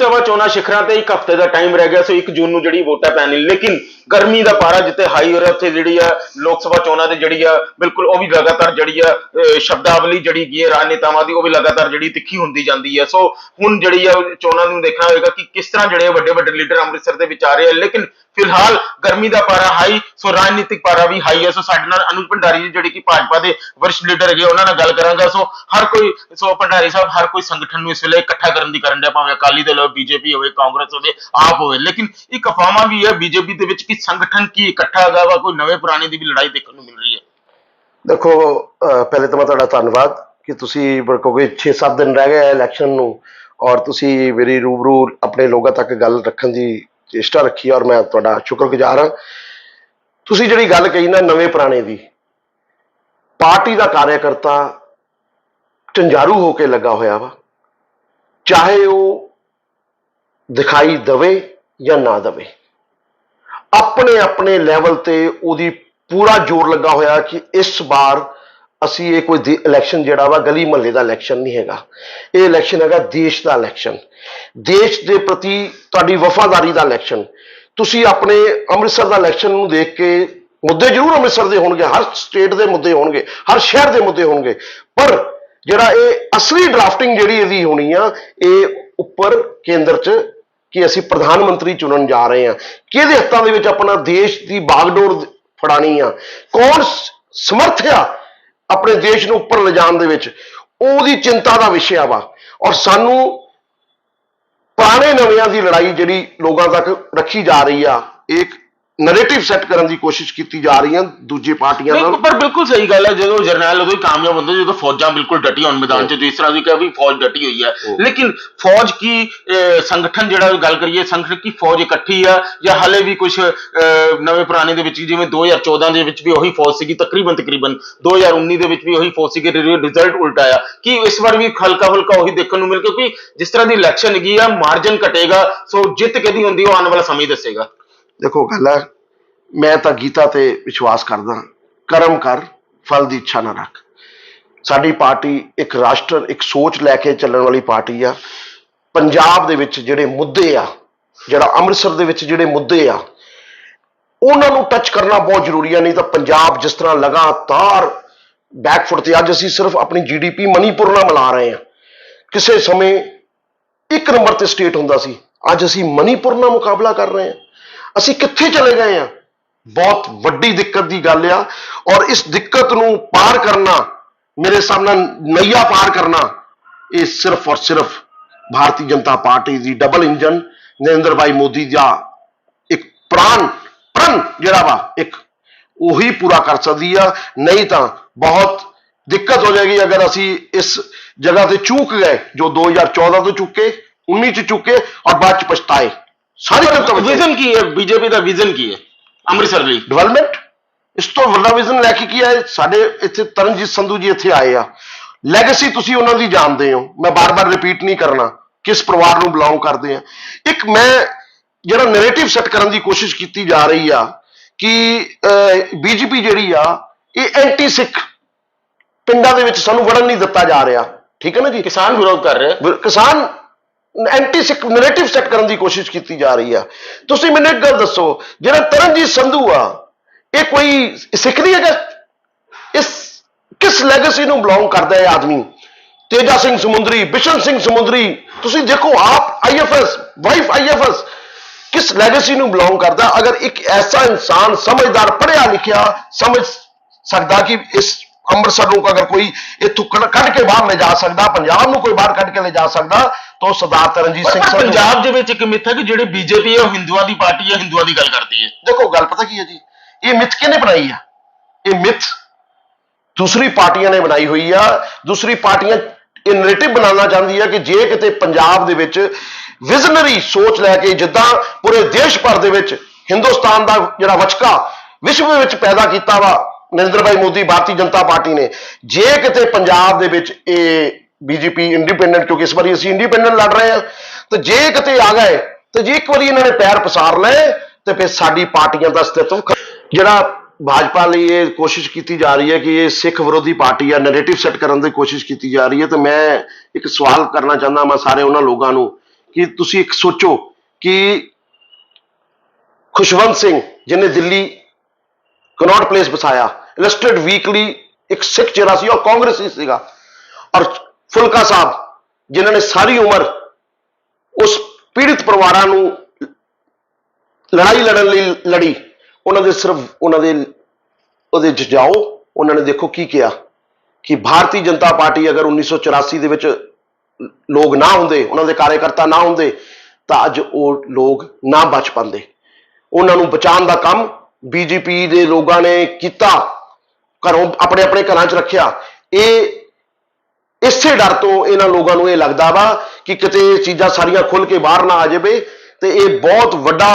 ਸਭਾ ਚੋਣਾਂ ਸਿਖਰਾਂ ਤੇ ਇੱਕ ਹਫ਼ਤੇ ਦਾ ਟਾਈਮ ਰਹਿ ਗਿਆ ਸੋ 1 ਜੂਨ ਨੂੰ ਜਿਹੜੀ ਵੋਟਾਂ ਪੈਣੀ ਲੇਕਿਨ ਗਰਮੀ ਦਾ ਪਾਰਾ ਜਿੱਥੇ ਹਾਈ ਹੋ ਰਿਹਾ, ਉੱਥੇ ਜਿਹੜੀ ਆ ਲੋਕ ਸਭਾ ਚੋਣਾਂ ਦੀ ਜਿਹੜੀ ਆ, ਬਿਲਕੁਲ ਉਹ ਵੀ ਲਗਾਤਾਰ ਜਿਹੜੀ ਆ ਸ਼ਬਦਾਵਲੀ ਜਿਹੜੀ ਗਈ ਹੈ, ਰਾਜਨੇਤਾਵਾਂ ਦੀ, ਉਹ ਵੀ ਲਗਾਤਾਰ ਜਿਹੜੀ ਤਿੱਖੀ ਹੁੰਦੀ ਜਾਂਦੀ ਹੈ। ਸੋ ਹੁਣ ਜਿਹੜੀ ਆ, ਚੋਣਾਂ ਨੂੰ ਦੇਖਣਾ ਹੋਏਗਾ ਕਿ ਕਿਸ ਤਰ੍ਹਾਂ ਜਿਹੜੇ ਵੱਡੇ ਵੱਡੇ ਲੀਡਰ ਅੰਮ੍ਰਿਤਸਰ ਦੇ ਵਿੱਚ ਆ ਰਹੇ ਆ। ਲੇਕਿਨ ਫਿਲਹਾਲ ਗਰਮੀ ਦਾ ਪਾਰਾ ਹਾਈ ਸੋ ਰਾਜਨੀਤਿਕ ਪਾਰਾ ਵੀ ਹਾਈ ਹੈ। ਸੋ ਸਾਡੇ ਨਾਲ ਅਨੁਜ ਭੰਡਾਰੀ ਜੀ ਜਿਹੜੇ ਕਿ ਭਾਜਪਾ ਦੇ ਵਰਿਸ਼ਟ ਲੀਡਰ ਹੈਗੇ, ਉਹਨਾਂ ਨਾਲ ਗੱਲ ਕਰਾਂਗਾ। ਸੋ ਹਰ ਕੋਈ, ਸੋ ਭੰਡਾਰੀ ਸਾਹਿਬ, ਹਰ ਕੋਈ ਸੰਗਠਨ ਨੂੰ ਇਸ ਵੇਲੇ ਇਕੱਠਾ ਕਰਨ ਦੀ ਕਰਨ ਡਿਆ, ਭਾਵੇਂ ਅਕਾਲੀ ਦਲ ਹੋਵੇ, ਬੀਜੇਪੀ ਹੋਵੇ, ਕਾਂਗਰਸ ਹੋਵੇ, ਆਪ ਹੋਵੇ। ਲੇਕਿਨ ਇੱਕ ਅਫਵਾਹਾਂ ਵੀ ਹੈ ਬੀਜੇਪੀ ਦੇ ਵਿੱਚ ਕਿ ਸੰਗਠਨ ਕੀ ਇਕੱਠਾ ਹੈਗਾ ਵਾ, ਕੋਈ ਨਵੇਂ ਪੁਰਾਣੇ ਦੀ ਵੀ ਲੜਾਈ ਦੇਖਣ ਨੂੰ ਮਿਲ ਰਹੀ ਹੈ। ਦੇਖੋ, ਅਹ, ਪਹਿਲੇ ਤਾਂ ਮੈਂ ਤੁਹਾਡਾ ਧੰਨਵਾਦ ਕਿ ਤੁਸੀਂ ਕਿਉਂਕਿ 6-7 ਦਿਨ ਰਹਿ ਗਏ ਇਲੈਕਸ਼ਨ ਨੂੰ, ਔਰ ਤੁਸੀਂ ਮੇਰੀ ਰੂਬਰੂ ਆਪਣੇ ਲੋਕਾਂ ਤੱਕ ਗੱਲ ਰੱਖਣ ਦੀ ਚੇਸ਼ਟਾ ਰੱਖੀ ਔਰ ਮੈਂ ਤੁਹਾਡਾ ਸ਼ੁਕਰਗੁਜ਼ਾਰ ਹਾਂ। ਤੁਸੀਂ ਜਿਹੜੀ ਗੱਲ ਕਹੀ ਨਾ ਨਵੇਂ ਪੁਰਾਣੇ ਦੀ, ਪਾਰਟੀ ਦਾ ਕਾਰਜਕਰਤਾ ਝੰਜਾਰੂ ਹੋ ਕੇ ਲੱਗਾ ਹੋਇਆ ਵਾ। ਚਾਹੇ ਉਹ ਦਿਖਾਈ ਦਵੇ ਜਾਂ ਨਾ ਦਵੇ ਆਪਣੇ ਆਪਣੇ ਲੈਵਲ ਤੇ ਉਹਦੀ ਪੂਰਾ ਜ਼ੋਰ ਲੱਗਾ ਹੋਇਆ ਕਿ ਇਸ ਵਾਰ ਅਸੀਂ ਇਹ ਕੋਈ ਇਲੈਕਸ਼ਨ ਜਿਹੜਾ ਵਾ ਗਲੀ ਮਹੱਲੇ ਦਾ ਇਲੈਕਸ਼ਨ ਨਹੀਂ ਹੈਗਾ। ਇਹ ਇਲੈਕਸ਼ਨ ਹੈਗਾ ਦੇਸ਼ ਦਾ ਇਲੈਕਸ਼ਨ ਦੇਸ਼ ਦੇ ਪ੍ਰਤੀ ਤੁਹਾਡੀ ਵਫਾਦਾਰੀ ਦਾ ਇਲੈਕਸ਼ਨ ਤੁਸੀਂ ਆਪਣੇ ਅੰਮ੍ਰਿਤਸਰ ਦਾ ਇਲੈਕਸ਼ਨ ਨੂੰ ਦੇਖ ਕੇ ਮੁੱਦੇ ਜ਼ਰੂਰ ਅੰਮ੍ਰਿਤਸਰ ਦੇ ਹੋਣਗੇ। ਹਰ ਸਟੇਟ ਦੇ ਮੁੱਦੇ ਹੋਣਗੇ, ਹਰ ਸ਼ਹਿਰ ਦੇ ਮੁੱਦੇ ਹੋਣਗੇ। ਪਰ ਜਿਹੜਾ ਇਹ ਅਸਲੀ ਡਰਾਫਟਿੰਗ ਜਿਹੜੀ ਇਹਦੀ ਹੋਣੀ ਆ, ਇਹ ਉੱਪਰ ਕੇਂਦਰ 'ਚ ਕਿ ਅਸੀਂ ਪ੍ਰਧਾਨ ਮੰਤਰੀ ਚੁਣਨ ਜਾ ਰਹੇ ਹਾਂ ਕਿਹਦੇ ਹੱਥਾਂ ਦੇ ਵਿੱਚ ਆਪਣਾ ਦੇਸ਼ ਦੀ ਬਾਗਡੋਰ ਫੜਾਣੀ ਆ? ਕੌਣ ਸਮਰਥ ਆ ਆਪਣੇ ਦੇਸ਼ ਨੂੰ ਉੱਪਰ ਲਿਜਾਣ ਦੇ ਵਿੱਚ। ਉਹਦੀ ਚਿੰਤਾ ਦਾ ਵਿਸ਼ਾ ਵਾ। ਔਰ ਸਾਨੂੰ ਪੁਰਾਣੇ ਨਵਿਆਂ ਦੀ ਲੜਾਈ ਜਿਹੜੀ ਲੋਕਾਂ ਤੱਕ ਰੱਖੀ ਜਾ ਰਹੀ ਆ ਇੱਕ ਨੈਰੇਟਿਵ ਸੈੱਟ ਕਰਨ ਦੀ ਕੋਸ਼ਿਸ਼ ਕੀਤੀ ਜਾ ਰਹੀ ਆ ਦੂਜੀ ਪਾਰਟੀਆਂ ਨਾਲ। ਪਰ ਬਿਲਕੁਲ ਸਹੀ ਗੱਲ ਹੈ ਜਦੋਂ ਜਰਨੈਲ ਉਦੋਂ ਹੀ ਕਾਮਯਾਬ ਹੁੰਦੇ ਜਦੋਂ ਫੌਜਾਂ ਬਿਲਕੁਲ ਡਟੀ ਹੋਣ ਮੈਦਾਨ 'ਚ ਜਿਸ ਤਰ੍ਹਾਂ ਦੀ ਕਿਹਾ ਵੀ ਫੌਜ ਡਟੀ ਹੋਈ ਹੈ। ਲੇਕਿਨ ਫੌਜ ਕੀ ਸੰਗਠਨ ਜਿਹੜਾ ਗੱਲ ਕਰੀਏ ਸੰਗਠਨ ਕੀ ਫੌਜ ਇਕੱਠੀ ਆ ਜਾਂ ਹਲੇ ਵੀ ਕੁਝ ਨਵੇਂ ਪੁਰਾਣੇ ਦੇ ਵਿੱਚ ਜਿਵੇਂ 2014 ਦੇ ਵਿੱਚ ਵੀ ਉਹੀ ਫੌਜ ਸੀਗੀ ਤਕਰੀਬਨ ਤਕਰੀਬਨ। 2019 ਦੇ ਵਿੱਚ ਵੀ ਉਹੀ ਫੌਜ ਸੀਗੀ ਰਿਜ਼ਲਟ ਉਲਟਾ ਆਇਆ। ਕਿ ਇਸ ਵਾਰ ਵੀ ਹਲਕਾ ਹਲਕਾ ਉਹੀ ਦੇਖਣ ਨੂੰ ਮਿਲ ਕਿਉਂਕਿ ਜਿਸ ਤਰ੍ਹਾਂ ਦੀ ਇਲੈਕਸ਼ਨ ਹੈਗੀ ਆ ਮਾਰਜਨ ਘਟੇਗਾ ਸੋ ਜਿੱਤ ਕਿਹਦੀ ਹੁੰਦੀ ਉਹ ਆਉਣ ਵਾਲਾ ਸਮਾਂ ਹੀ ਦੱਸੇਗਾ। ਦੇਖੋ ਗੱਲ ਹੈ, ਮੈਂ ਤਾਂ ਗੀਤਾ ਤੇ ਵਿਸ਼ਵਾਸ ਕਰਦਾ ਕਰਮ ਕਰ, ਫਲ ਦੀ ਇੱਛਾ ਨਾ ਰੱਖ। ਸਾਡੀ ਪਾਰਟੀ ਇੱਕ ਰਾਸ਼ਟਰ, ਇੱਕ ਸੋਚ ਲੈ ਕੇ ਚੱਲਣ ਵਾਲੀ ਪਾਰਟੀ ਆ। ਪੰਜਾਬ ਦੇ ਵਿੱਚ ਜਿਹੜੇ ਮੁੱਦੇ ਆ, ਜਿਹੜਾ ਅੰਮ੍ਰਿਤਸਰ ਦੇ ਵਿੱਚ ਜਿਹੜੇ ਮੁੱਦੇ ਆ, ਉਹਨਾਂ ਨੂੰ ਟੱਚ ਕਰਨਾ ਬਹੁਤ ਜ਼ਰੂਰੀ ਆ, ਨਹੀਂ ਤਾਂ ਪੰਜਾਬ ਜਿਸ ਤਰ੍ਹਾਂ ਲਗਾਤਾਰ ਬੈਕਫੁੱਟ ਤੇ, ਅੱਜ ਅਸੀਂ ਸਿਰਫ ਆਪਣੀ ਜੀਡੀਪੀ ਮਨੀਪੁਰ ਨਾਲ ਮਿਲਾ ਰਹੇ ਹਾਂ ਕਿਸੇ ਸਮੇਂ ਇੱਕ ਨੰਬਰ ਤੇ ਸਟੇਟ ਹੁੰਦਾ ਸੀ, ਅੱਜ ਅਸੀਂ ਮਨੀਪੁਰ ਨਾਲ ਮੁਕਾਬਲਾ ਕਰ ਰਹੇ ਹਾਂ ਅਸੀਂ ਕਿੱਥੇ ਚਲੇ ਗਏ ਹਾਂ? ਬਹੁਤ ਵੱਡੀ ਦਿੱਕਤ ਦੀ ਗੱਲ ਆ। ਔਰ ਇਸ ਦਿੱਕਤ ਨੂੰ ਪਾਰ ਕਰਨਾ, ਮੇਰੇ ਸਾਹਮਣੇ ਨਈਆ ਪਾਰ ਕਰਨਾ, ਇਹ ਸਿਰਫ ਔਰ ਸਿਰਫ ਭਾਰਤੀ ਜਨਤਾ ਪਾਰਟੀ ਦੀ ਡਬਲ ਇੰਜਨ ਨਰਿੰਦਰ ਭਾਈ ਮੋਦੀ ਦਾ ਇੱਕ ਪ੍ਰਾਣ, ਪ੍ਰਣ ਜਿਹੜਾ ਵਾ, ਇੱਕ ਉਹੀ ਪੂਰਾ ਕਰ ਸਕਦੀ ਆ। ਨਹੀਂ ਤਾਂ ਬਹੁਤ ਦਿੱਕਤ ਹੋ ਜਾਏਗੀ ਅਗਰ ਅਸੀਂ ਇਸ ਜਗ੍ਹਾ ਤੇ ਚੂਕ ਗਏ, ਜੋ 2014 ਤੋਂ ਚੁੱਕੇ 19 ਚ ਚੁੱਕੇ ਔਰ ਬਾਅਦ ਚ ਪਛਤਾਏ। ਸਾਰੀ ਵਿੱਚ ਵਿਜ਼ਨ ਕੀ ਹੈ? ਬੀਜੇਪੀ ਦਾ ਵਿਜ਼ਨ ਕੀ ਹੈ? ਅੰਮ੍ਰਿਤਸਰ ਲਈ। ਡਿਵੈਲਪਮੈਂਟ ਇਸ ਤੋਂ ਵੱਡਾ ਵਿਜ਼ਨ ਲੈ ਕੇ ਕੀ ਆਏ? ਸਾਡੇ ਇੱਥੇ ਤਰਨਜੀਤ ਸੰਧੂ ਜੀ ਇੱਥੇ ਆਏ ਆ। ਲੈਗੇਸੀ ਤੁਸੀਂ ਉਹਨਾਂ ਦੀ ਜਾਣਦੇ ਹੋ। ਮੈਂ ਬਾਰ-ਬਾਰ ਰਿਪੀਟ ਨਹੀਂ ਕਰਨਾ ਕਿਸ ਪਰਿਵਾਰ ਨੂੰ ਬਿਲੋਂਗ ਕਰਦੇ ਆ। ਇੱਕ ਮੈਂ ਜਿਹੜਾ ਨੈਰੇਟਿਵ ਸੈੱਟ ਕਰਨ ਦੀ ਕੋਸ਼ਿਸ਼ ਕੀਤੀ ਜਾ ਰਹੀ ਆ ਕਿ ਬੀਜੇਪੀ ਜਿਹੜੀ ਆ ਇਹ ਐਂਟੀ ਸਿੱਖ ਪਿੰਡਾਂ ਦੇ ਵਿੱਚ ਸਾਨੂੰ ਵੜਨ ਨਹੀਂ ਦਿੱਤਾ ਜਾ ਰਿਹਾ। ਠੀਕ ਹੈ ਨਾ ਜੀ? ਕਿਸਾਨ ਵਿਰੋਧ ਕਰ ਰਹੇ ਕਿਸਾਨ ਐਂਟੀ ਸਿੱਖ ਨੈਰੇਟਿਵ ਸੈੱਟ ਕਰਨ ਦੀ ਕੋਸ਼ਿਸ਼ ਕੀਤੀ ਜਾ ਰਹੀ ਆ। ਤੁਸੀਂ ਮੈਨੂੰ ਇੱਕ ਗੱਲ ਦੱਸੋ, ਜਿਹੜਾ ਤਰਨਜੀਤ ਸੰਧੂ ਆ, ਇਹ ਕੋਈ ਸਿੱਖ ਨਹੀਂ ਹੈਗਾ? ਇਸ ਕਿਸ ਲੈਗੇਸੀ ਨੂੰ ਬਿਲੋਂਗ ਕਰਦਾ ਹੈ ਇਹ ਆਦਮੀ? ਤੇਜਾ ਸਿੰਘ ਸਮੁੰਦਰੀ ਬਿਸ਼ਨ ਸਿੰਘ ਸਮੁੰਦਰੀ, ਤੁਸੀਂ ਦੇਖੋ ਆਪ ਆਈਐਫਐਸ ਵਾਈਫ ਆਈਐਫਐਸ ਕਿਸ ਲੈਗੇਸੀ ਨੂੰ ਬਿਲੋਂਗ ਕਰਦਾ? ਅਗਰ ਇੱਕ ਐਸਾ ਇਨਸਾਨ ਸਮਝਦਾਰ ਪੜ੍ਹਿਆ ਲਿਖਿਆ ਸਮਝ ਸਕਦਾ ਕਿ ਇਸ ਅੰਮ੍ਰਿਤਸਰ ਨੂੰ ਅਗਰ ਕੋਈ ਇੱਥੋਂ ਕੱਢ ਕੇ ਬਾਹਰ ਲੈ ਜਾ ਸਕਦਾ ਪੰਜਾਬ ਨੂੰ ਕੋਈ ਬਾਹਰ ਕੱਢ ਕੇ ਲੈ ਜਾ ਸਕਦਾ ਤਾਂ ਉਹ ਸਰਦਾਰ ਤਰਨਜੀਤ ਸਿੰਘ ਸੰਧੂ ਪੰਜਾਬ ਦੇ ਵਿੱਚ ਇੱਕ ਮਿੱਥ ਹੈ ਕਿ ਜਿਹੜੀ ਬੀਜੇਪੀ ਹੈ ਉਹ ਹਿੰਦੂਆਂ ਦੀ ਪਾਰਟੀ ਹੈ ਹਿੰਦੂਆਂ ਦੀ ਗੱਲ ਕਰਦੀ ਹੈ। ਦੇਖੋ ਗੱਲ ਪਤਾ ਕੀ ਹੈ ਜੀ? ਇਹ ਮਿਥ ਕਿਹਨੇ ਬਣਾਈ ਆ? ਇਹ ਮਿਥ ਦੂਸਰੀ ਪਾਰਟੀਆਂ ਨੇ ਬਣਾਈ ਹੋਈ ਆ। ਦੂਸਰੀ ਪਾਰਟੀਆਂ ਇਹ ਨੈਰੇਟਿਵ ਬਣਾਉਣਾ ਚਾਹੁੰਦੀ ਆ ਕਿ ਜੇ ਕਿਤੇ ਪੰਜਾਬ ਦੇ ਵਿੱਚ ਵਿਜ਼ਨਰੀ ਸੋਚ ਲੈ ਕੇ ਜਿੱਦਾਂ ਪੂਰੇ ਦੇਸ਼ ਭਰ ਦੇ ਵਿੱਚ ਹਿੰਦੁਸਤਾਨ ਦਾ ਜਿਹੜਾ ਵਚਕਾ ਵਿਸ਼ਵ ਵਿੱਚ ਪੈਦਾ ਕੀਤਾ ਵਾ ਨਰਿੰਦਰ ਭਾਈ ਮੋਦੀ, ਭਾਰਤੀ ਜਨਤਾ ਪਾਰਟੀ ਨੇ। ਜੇ ਕਿਤੇ ਪੰਜਾਬ ਦੇ ਵਿੱਚ ਇਹ ਬੀਜੇਪੀ ਇੰਡੀਪੈਂਡੈਂਟ ਕਿਉਂਕਿ ਇਸ ਵਾਰੀ ਅਸੀਂ ਇੰਡੀਪੈਂਡੈਂਟ ਲੜ ਰਹੇ ਹਾਂ, ਤੇ ਜੇ ਕਿਤੇ ਆ ਗਏ, ਤੇ ਜੇ ਇੱਕ ਵਾਰੀ ਇਹਨਾਂ ਨੇ ਪੈਰ ਪਸਾਰ ਲਏ, ਤੇ ਫਿਰ ਸਾਡੀ ਪਾਰਟੀਆਂ ਦਾ ਅਸਤਿਤਵ ਜਿਹੜਾ ਭਾਜਪਾ ਲਈ ਇਹ ਕੋਸ਼ਿਸ਼ ਕੀਤੀ ਜਾ ਰਹੀ ਹੈ ਕਿ ਇਹ ਸਿੱਖ ਵਿਰੋਧੀ ਪਾਰਟੀ ਆ ਨੈਰੇਟਿਵ ਸੈੱਟ ਕਰਨ ਦੀ ਕੋਸ਼ਿਸ਼ ਕੀਤੀ ਜਾ ਰਹੀ ਹੈ, ਤੇ ਮੈਂ ਇੱਕ ਸਵਾਲ ਕਰਨਾ ਚਾਹੁੰਦਾ ਮੈਂ ਸਾਰੇ ਉਹਨਾਂ ਲੋਕਾਂ ਨੂੰ ਕਿ ਤੁਸੀਂ ਇੱਕ ਸੋਚੋ ਕਿ ਖੁਸ਼ਵੰਤ ਸਿੰਘ, ਜਿਹਨੇ ਦਿੱਲੀ ਕਨੌਟ ਪਲੇਸ ਬਸਾਇਆ ਇਲਸਟ੍ਰੇਟ ਵੀਕਲੀ ਇੱਕ ਸਿੱਖ ਚਿਹਰਾ ਸੀ ਔਰ ਕਾਂਗਰਸੀ ਸੀਗਾ ਔਰ ਫੁਲਕਾ ਸਾਹਿਬ ਜਿਨ੍ਹਾਂ ਨੇ ਸਾਰੀ ਉਮਰ ਉਸ ਪੀੜਿਤ ਪਰਿਵਾਰਾਂ ਨੂੰ ਲੜਾਈ ਲੜਨ ਲਈ ਲੜੀ ਉਹਨਾਂ ਦੇ ਸਿਰਫ ਉਹਨਾਂ ਦੇ ਉਹਦੇ 'ਚ ਜਾਓ ਉਹਨਾਂ ਨੇ ਦੇਖੋ ਕੀ ਕਿਹਾ ਕਿ ਭਾਰਤੀ ਜਨਤਾ ਪਾਰਟੀ ਅਗਰ 1984 ਦੇ ਵਿੱਚ ਲੋਕ ਨਾ ਹੁੰਦੇ ਉਹਨਾਂ ਦੇ ਕਾਰਜਕਰਤਾ ਨਾ ਹੁੰਦੇ ਤਾਂ ਅੱਜ ਉਹ ਲੋਕ ਨਾ ਬਚ ਪਾਉਂਦੇ ਉਹਨਾਂ ਨੂੰ ਬਚਾਉਣ ਦਾ ਕੰਮ ਬੀਜੇਪੀ ਦੇ ਲੋਕਾਂ ਨੇ ਕੀਤਾ ਘਰੋਂ ਆਪਣੇ ਆਪਣੇ ਘਰਾਂ 'ਚ ਰੱਖਿਆ। ਇਹ, ਇਸੇ ਡਰ ਤੋਂ ਇਹਨਾਂ ਲੋਕਾਂ ਨੂੰ ਇਹ ਲੱਗਦਾ ਵਾ ਕਿ ਕਿਤੇ ਚੀਜ਼ਾਂ ਸਾਰੀਆਂ ਖੁੱਲ ਕੇ ਬਾਹਰ ਨਾ ਆ ਜਾਵੇ ਤੇ ਇਹ ਬਹੁਤ ਵੱਡਾ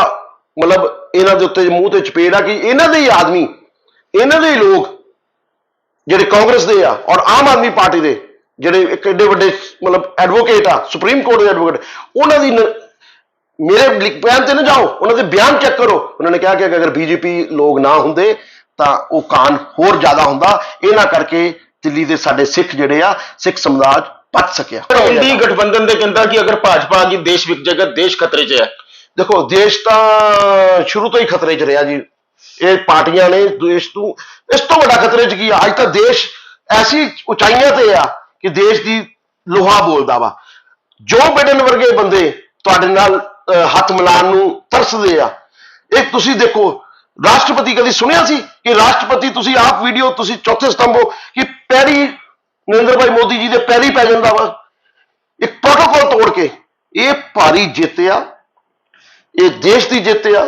ਮਤਲਬ ਇਹਨਾਂ ਦੇ ਉੱਤੇ ਮੂੰਹ ਤੇ ਚਪੇੜ ਆ ਕਿ ਇਹਨਾਂ ਦੇ ਹੀ ਆਦਮੀ, ਇਹਨਾਂ ਦੇ ਹੀ ਲੋਕ ਜਿਹੜੇ ਕਾਂਗਰਸ ਦੇ ਆ ਔਰ ਆਮ ਆਦਮੀ ਪਾਰਟੀ ਦੇ ਜਿਹੜੇ ਇੱਕ ਏਡੇ ਵੱਡੇ ਮਤਲਬ ਐਡਵੋਕੇਟ ਆ ਸੁਪਰੀਮ ਕੋਰਟ ਦੇ ਐਡਵੋਕੇਟ ਉਹਨਾਂ ਦੀ ਮੇਰੇ ਬਿਆਨ ਤੇ ਨਾ ਜਾਓ, ਉਹਨਾਂ ਦੇ ਬਿਆਨ ਚੈੱਕ ਕਰੋ। ਉਹਨਾਂ ਨੇ ਕਿਹਾ ਕਿ ਅਗਰ ਬੀਜੇਪੀ ਲੋਕ ਨਾ ਹੁੰਦੇ ਤਾਂ ਉਹ ਕਾਂਡ ਹੋਰ ਜ਼ਿਆਦਾ ਹੁੰਦਾ। ਇਹਨਾਂ ਕਰਕੇ ਦਿੱਲੀ ਦੇ ਸਾਡੇ ਸਿੱਖ ਜਿਹੜੇ ਆ ਸਿੱਖ ਸਮੁਦਾਇ ਬਚ ਸਕਿਆ। ਇੰਡੀ ਗਠਬੰਧਨ ਦੇ ਕਹਿੰਦਾ ਕਿ ਅਗਰ ਭਾਜਪਾ ਆ ਗਈ ਦੇਸ਼ ਵਿਕ ਜਾਏਗਾ ਦੇਸ਼ ਖਤਰੇ 'ਚ ਹੈ। ਦੇਖੋ ਦੇਸ਼ ਤਾਂ ਸ਼ੁਰੂ ਤੋਂ ਹੀ ਖਤਰੇ 'ਚ ਰਿਹਾ ਜੀ। ਇਹ ਪਾਰਟੀਆਂ ਨੇ ਦੇਸ਼ ਤੋਂ ਇਸ ਤੋਂ ਵੱਡਾ ਖਤਰੇ 'ਚ ਕੀ ਆ? ਅੱਜ ਤਾਂ ਦੇਸ਼ ਐਸੀ ਉਚਾਈਆਂ ਤੇ ਆ ਕਿ ਦੇਸ਼ ਦੀ ਲੋਹਾ ਬੋਲਦਾ ਵਾ। ਜੋ ਬਿਡਨ ਵਰਗੇ ਬੰਦੇ ਤੁਹਾਡੇ ਨਾਲ ਹੱਥ ਮਿਲਾਉਣ ਨੂੰ ਤਰਸਦੇ ਆ। ਇਹ ਤੁਸੀਂ ਦੇਖੋ ਰਾਸ਼ਟਰਪਤੀ ਕਦੀ ਸੁਣਿਆ ਸੀ ਕਿ ਰਾਸ਼ਟਰਪਤੀ ਤੁਸੀਂ ਆਪ ਵੀਡੀਓ ਤੁਸੀਂ ਚੌਥੇ ਸਤੰਭ ਹੋ ਕਿ ਪੈਰੀ ਨਰਿੰਦਰ ਭਾਈ ਮੋਦੀ ਜੀ ਦੇ ਪੈਰੀ ਪੈ ਜਾਂਦਾ ਵਾ ਇੱਕ ਪ੍ਰੋਟੋਕਾਲ ਤੋੜ ਕੇ ਇਹ ਭਾਰੀ ਜਿੱਤ ਆ ਇਹ ਦੇਸ਼ ਦੀ ਜਿੱਤ ਆ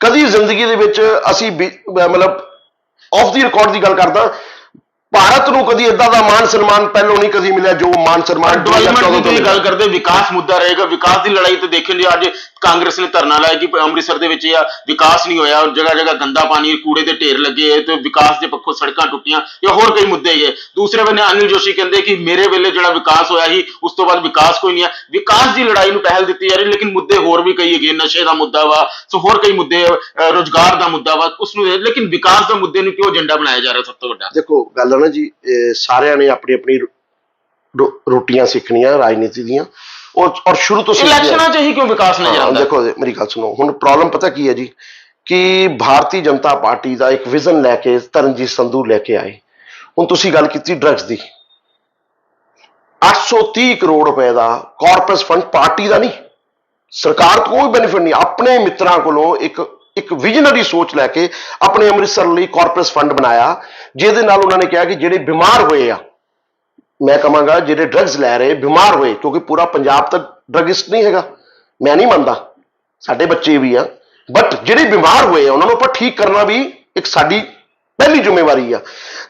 ਕਦੀ ਜ਼ਿੰਦਗੀ ਦੇ ਵਿੱਚ ਅਸੀਂ ਮਤਲਬ ਆਫ ਦੀ ਰਿਕਾਰਡ ਦੀ ਗੱਲ ਕਰਦਾ ਭਾਰਤ ਨੂੰ ਕਦੀ ਇਦਾਂ ਦਾ ਮਾਨ ਸਨਮਾਨ ਪਹਿਲੋਂ ਨਹੀਂ ਕਦੀ ਮਿਲਿਆ ਜੋ ਮਾਨ ਸਨਮਾਨ ਡਿਵੈਲਪਮੈਂਟ 2014 ਦੀ। ਗੱਲ ਕਰਦੇ ਵਿਕਾਸ ਮੁੱਦਾ ਰਹੇਗਾ ਵਿਕਾਸ ਦੀ ਲੜਾਈ ਤੇ ਦੇਖਣ ਜੀ ਅੱਜ ਕਾਂਗਰਸ ਨੇ ਧਰਨਾ ਲਾਇਆ ਕਿ ਅੰਮ੍ਰਿਤਸਰ ਦੇ ਵਿੱਚ ਆ ਵਿਕਾਸ ਨਹੀਂ ਹੋਇਆ ਜਗ੍ਹਾ ਜਗ੍ਹਾ ਗੰਦਾ ਪਾਣੀ ਕੂੜੇ ਦੇ ਢੇਰ ਲੱਗੇ ਹੈ ਤੇ ਵਿਕਾਸ ਦੇ ਪੱਖੋਂ ਸੜਕਾਂ ਟੁੱਟੀਆਂ ਜਾਂ ਹੋਰ ਕਈ ਮੁੱਦੇ ਹੈਗੇ। ਦੂਸਰੇ ਬੰਨੇ ਅਨਿਲ ਜੋਸ਼ੀ ਕਹਿੰਦੇ ਕਿ ਮੇਰੇ ਵੇਲੇ ਜਿਹੜਾ ਵਿਕਾਸ ਹੋਇਆ ਸੀ ਉਸ ਤੋਂ ਬਾਅਦ ਵਿਕਾਸ ਕੋਈ ਨਹੀਂ ਆ। ਵਿਕਾਸ ਦੀ ਲੜਾਈ ਨੂੰ ਪਹਿਲ ਦਿੱਤੀ ਜਾ ਰਹੀ ਲੇਕਿਨ ਮੁੱਦੇ ਹੋਰ ਵੀ ਕਈ ਹੈਗੇ ਨਸ਼ੇ ਦਾ ਮੁੱਦਾ ਵਾ ਸੋ ਹੋਰ ਕਈ ਮੁੱਦੇ ਅਹ, ਰੁਜ਼ਗਾਰ ਦਾ ਮੁੱਦਾ ਵਾ ਉਸ ਨੂੰ ਲੇਕਿਨ ਵਿਕਾਸ ਦਾ ਮੁੱਦੇ ਨੂੰ ਕਿਉਂ ਏਜੰਡਾ ਬਣਾਇਆ ਜਾ ਰਿਹਾ ਸਭ ਤੋਂ ਵੱਡਾ? ਦੇਖੋ ਗੱਲ ਹੈ ਨਾ ਜੀ ਇਹ ਸਾਰਿਆਂ ਨੇ ਆਪਣੀ ਆਪਣੀ ਰੋ- ਰੋਟੀਆਂ ਸਿੱਖਣੀਆਂ ਰਾਜਨੀਤੀ ਦੀਆਂ। ਔਰ ਔਰ ਸ਼ੁਰੂ ਤੋਂ। ਇਲੈਕਸ਼ਨਾਂ 'ਚ ਹੀ ਕਿਉਂ ਵਿਕਾਸ ਨਹੀਂ ਹਾਂ, ਜਾਂਦਾ? ਦੇਖੋ ਮੇਰੀ ਗੱਲ ਸੁਣੋ ਹੁਣ ਪ੍ਰੋਬਲਮ ਪਤਾ ਕੀ ਹੈ ਜੀ? ਕਿ ਭਾਰਤੀ ਜਨਤਾ ਪਾਰਟੀ ਦਾ ਇੱਕ ਵਿਜ਼ਨ ਲੈ ਕੇ ਤਰਨਜੀਤ ਸੰਧੂ ਲੈ ਕੇ ਆਏ। ਹੁਣ ਤੁਸੀਂ ਗੱਲ ਕੀਤੀ ਡਰੱਗਸ ਦੀ। 830 ਕਰੋੜ ਰੁਪਏ ਦਾ ਕਾਰਪਸ ਫੰਡ ਪਾਰਟੀ ਦਾ ਨਹੀਂ। ਸਰਕਾਰ ਤੋਂ ਕੋਈ ਬੈਨੀਫਿਟ ਨਹੀਂ। ਆਪਣੇ ਮਿੱਤਰਾਂ ਕੋਲੋਂ ਇੱਕ ਇੱਕ ਵਿਜ਼ਨਰੀ ਸੋਚ ਲੈ ਕੇ ਆਪਣੇ ਅੰਮ੍ਰਿਤਸਰ ਲਈ ਕਾਰਪਸ ਫੰਡ ਬਣਾਇਆ। ਜਿਹਦੇ ਨਾਲ ਉਹਨਾਂ ਨੇ ਕਿਹਾ ਕਿ ਜਿਹੜੇ ਬਿਮਾਰ ਹੋਏ ਆ ਮੈਂ ਕਹਾਂਗਾ ਜਿਹੜੇ ਡਰੱਗਸ ਲੈ ਰਹੇ, ਬਿਮਾਰ ਹੋਏ, ਕਿਉਂਕਿ ਪੂਰਾ ਪੰਜਾਬ ਤਾਂ ਡਰੱਗਿਸਟ ਨਹੀਂ ਹੈਗਾ। ਮੈਂ ਨਹੀਂ ਮੰਨਦਾ। ਸਾਡੇ ਬੱਚੇ ਵੀ ਆ। ਬਟ ਜਿਹੜੇ ਬਿਮਾਰ ਹੋਏ ਆ, ਉਹਨਾਂ ਨੂੰ ਆਪਾਂ ਠੀਕ ਕਰਨਾ ਵੀ ਇੱਕ ਸਾਡੀ ਪਹਿਲੀ ਜ਼ਿੰਮੇਵਾਰੀ ਆ।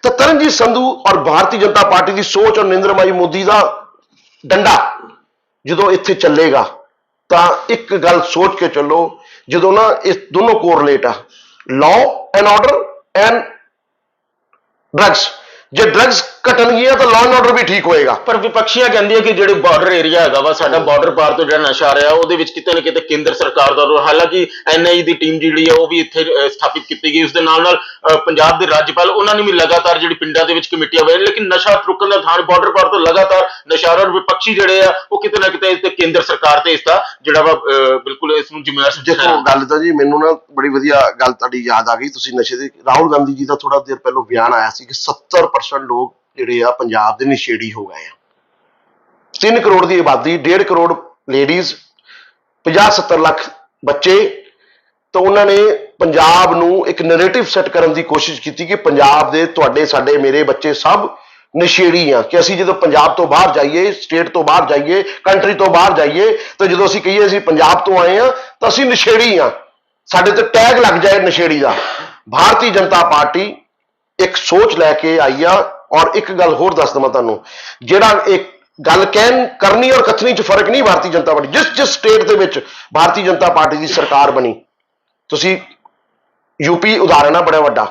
ਤਾਂ ਤਰਨਜੀਤ ਸੰਧੂ ਔਰ ਭਾਰਤੀ ਜਨਤਾ ਪਾਰਟੀ ਦੀ ਸੋਚ ਔਰ ਨਰਿੰਦਰ ਭਾਈ ਮੋਦੀ ਦਾ ਡੰਡਾ ਜਦੋਂ ਇੱਥੇ ਚੱਲੇਗਾ, ਤਾਂ ਇੱਕ ਗੱਲ ਸੋਚ ਕੇ ਚੱਲੋ, ਜਦੋਂ ਨਾ ਇਹ ਦੋਨੋਂ ਕੋਰਲੇਟ ਆ। Law and order and drugs ਜੇ ਡਰੱਗਸ ਘਟਣਗੀਆਂ ਤਾਂ ਲਾਅ ਐਂਡ ਆਰਡਰ ਵੀ ਠੀਕ ਹੋਏਗਾ। ਪਰ ਵਿਪਕਸ਼ੀਆਂ ਕਹਿੰਦੀ ਹੈ ਕਿ ਜਿਹੜੇ ਬਾਰਡਰ ਏਰੀਆ ਹੈਗਾ ਵਾ ਸਾਡਾ ਬਾਰਡਰ ਪਾਰ ਤੋਂ ਜਿਹੜਾ ਨਸ਼ਾ ਆ ਰਿਹਾ ਉਹਦੇ ਵਿੱਚ ਕਿਤੇ ਨਾ ਕਿਤੇ ਕੇਂਦਰ ਸਰਕਾਰ ਦਾ ਰੋਲ ਹਾਲਾਂਕਿ ਐਨਆਈ ਦੀ ਟੀਮ ਜਿਹੜੀ ਹੈ ਉਹ ਵੀ ਇੱਥੇ ਅਹ, ਸਥਾਪਿਤ ਕੀਤੀ ਗਈ। ਉਸ ਦੇ ਨਾਲ ਨਾਲ ਅਹ, ਪੰਜਾਬ ਦੇ ਰਾਜਪਾਲ ਉਹਨਾਂ ਨੇ ਵੀ ਲਗਾਤਾਰ ਜਿਹੜੀ ਪਿੰਡਾਂ ਦੇ ਵਿੱਚ ਕਮੇਟੀਆਂ ਬਣਾਈਆਂ ਲੇਕਿਨ ਨਸ਼ਾ ਰੁਕਣ ਦਾ ਥਾਂ ਬਾਰਡਰ ਪਾਰ ਤੋਂ ਲਗਾਤਾਰ ਨਸ਼ਾਰਾ ਔਰ ਵਿਪਕਸ਼ੀ ਜਿਹੜੇ ਆ ਉਹ ਕਿਤੇ ਨਾ ਕਿਤੇ ਇਸ ਤੇ ਕੇਂਦਰ ਸਰਕਾਰ ਤੇ ਇਸ ਦਾ ਜਿਹੜਾ ਵਾ ਅਹ, ਬਿਲਕੁਲ ਇਸ ਨੂੰ ਜ਼ਿੰਮੇਵਾਰ ਸਮਝਿਆ ਦੇਖੋ। ਗੱਲ ਤਾਂ ਜੀ ਮੈਨੂੰ ਨਾ ਬੜੀ ਵਧੀਆ ਗੱਲ ਤੁਹਾਡੀ ਯਾਦ ਆ ਗਈ। ਤੁਸੀਂ ਨਸ਼ੇ ਦੇ ਰਾਹੁਲ ਗਾਂਧੀ ਜੀ ਦਾ ਥੋੜਾ ਦੇਰ ਪਹਿਲਾਂ ਬਿਆਨ ਆਇਆ ਸੀ ਕਿ 70% ਲੋਕ ਜਿਹੜੇ ਆ ਪੰਜਾਬ ਦੇ ਨਸ਼ੇੜੀ ਹੋ ਗਏ ਆ। 3 ਕਰੋੜ ਦੀ ਆਬਾਦੀ 1.5 ਕਰੋੜ ਲੇਡੀਜ਼ 50-70 ਲੱਖ ਬੱਚੇ, ਤਾਂ ਉਹਨਾਂ ਨੇ ਪੰਜਾਬ ਨੂੰ ਇੱਕ ਨੈਰੇਟਿਵ ਸੈੱਟ ਕਰਨ ਦੀ ਕੋਸ਼ਿਸ਼ ਕੀਤੀ ਕਿ ਪੰਜਾਬ ਦੇ ਤੁਹਾਡੇ, ਸਾਡੇ, ਮੇਰੇ ਬੱਚੇ ਸਭ ਨਸ਼ੇੜੀ ਆ ਕਿ ਅਸੀਂ ਜਦੋਂ ਪੰਜਾਬ ਤੋਂ ਬਾਹਰ ਜਾਈਏ ਸਟੇਟ ਤੋਂ ਬਾਹਰ ਜਾਈਏ ਕੰਟਰੀ ਤੋਂ ਬਾਹਰ ਜਾਈਏ, ਤਾਂ ਜਦੋਂ ਅਸੀਂ ਕਹੀਏ ਅਸੀਂ ਪੰਜਾਬ ਤੋਂ ਆਏ ਆ, ਤਾਂ ਅਸੀਂ ਨਸ਼ੇੜੀ ਆ। ਸਾਡੇ ਤੇ ਟੈਗ ਲੱਗ ਜਾਏ ਨਸ਼ੇੜੀ ਦਾ। ਭਾਰਤੀ ਜਨਤਾ ਪਾਰਟੀ ਇੱਕ ਸੋਚ ਲੈ ਕੇ ਆਈ ਆ ਔਰ ਇੱਕ ਗੱਲ ਹੋਰ ਦੱਸ ਦਵਾਂ ਤੁਹਾਨੂੰ, ਜਿਹੜਾ ਇੱਕ ਗੱਲ ਕਹਿਣ ਕਰਨੀ ਔਰ ਕਥਨੀ 'ਚ ਫ਼ਰਕ ਨਹੀਂ ਭਾਰਤੀ ਜਨਤਾ ਪਾਰਟੀ, ਜਿਸ ਜਿਸ ਸਟੇਟ ਦੇ ਵਿੱਚ ਭਾਰਤੀ ਜਨਤਾ ਪਾਰਟੀ ਦੀ ਸਰਕਾਰ ਬਣੀ। ਤੁਸੀਂ ਯੂਪੀ ਉਦਾਹਰਣ ਆ, ਬੜਾ ਵੱਡਾ।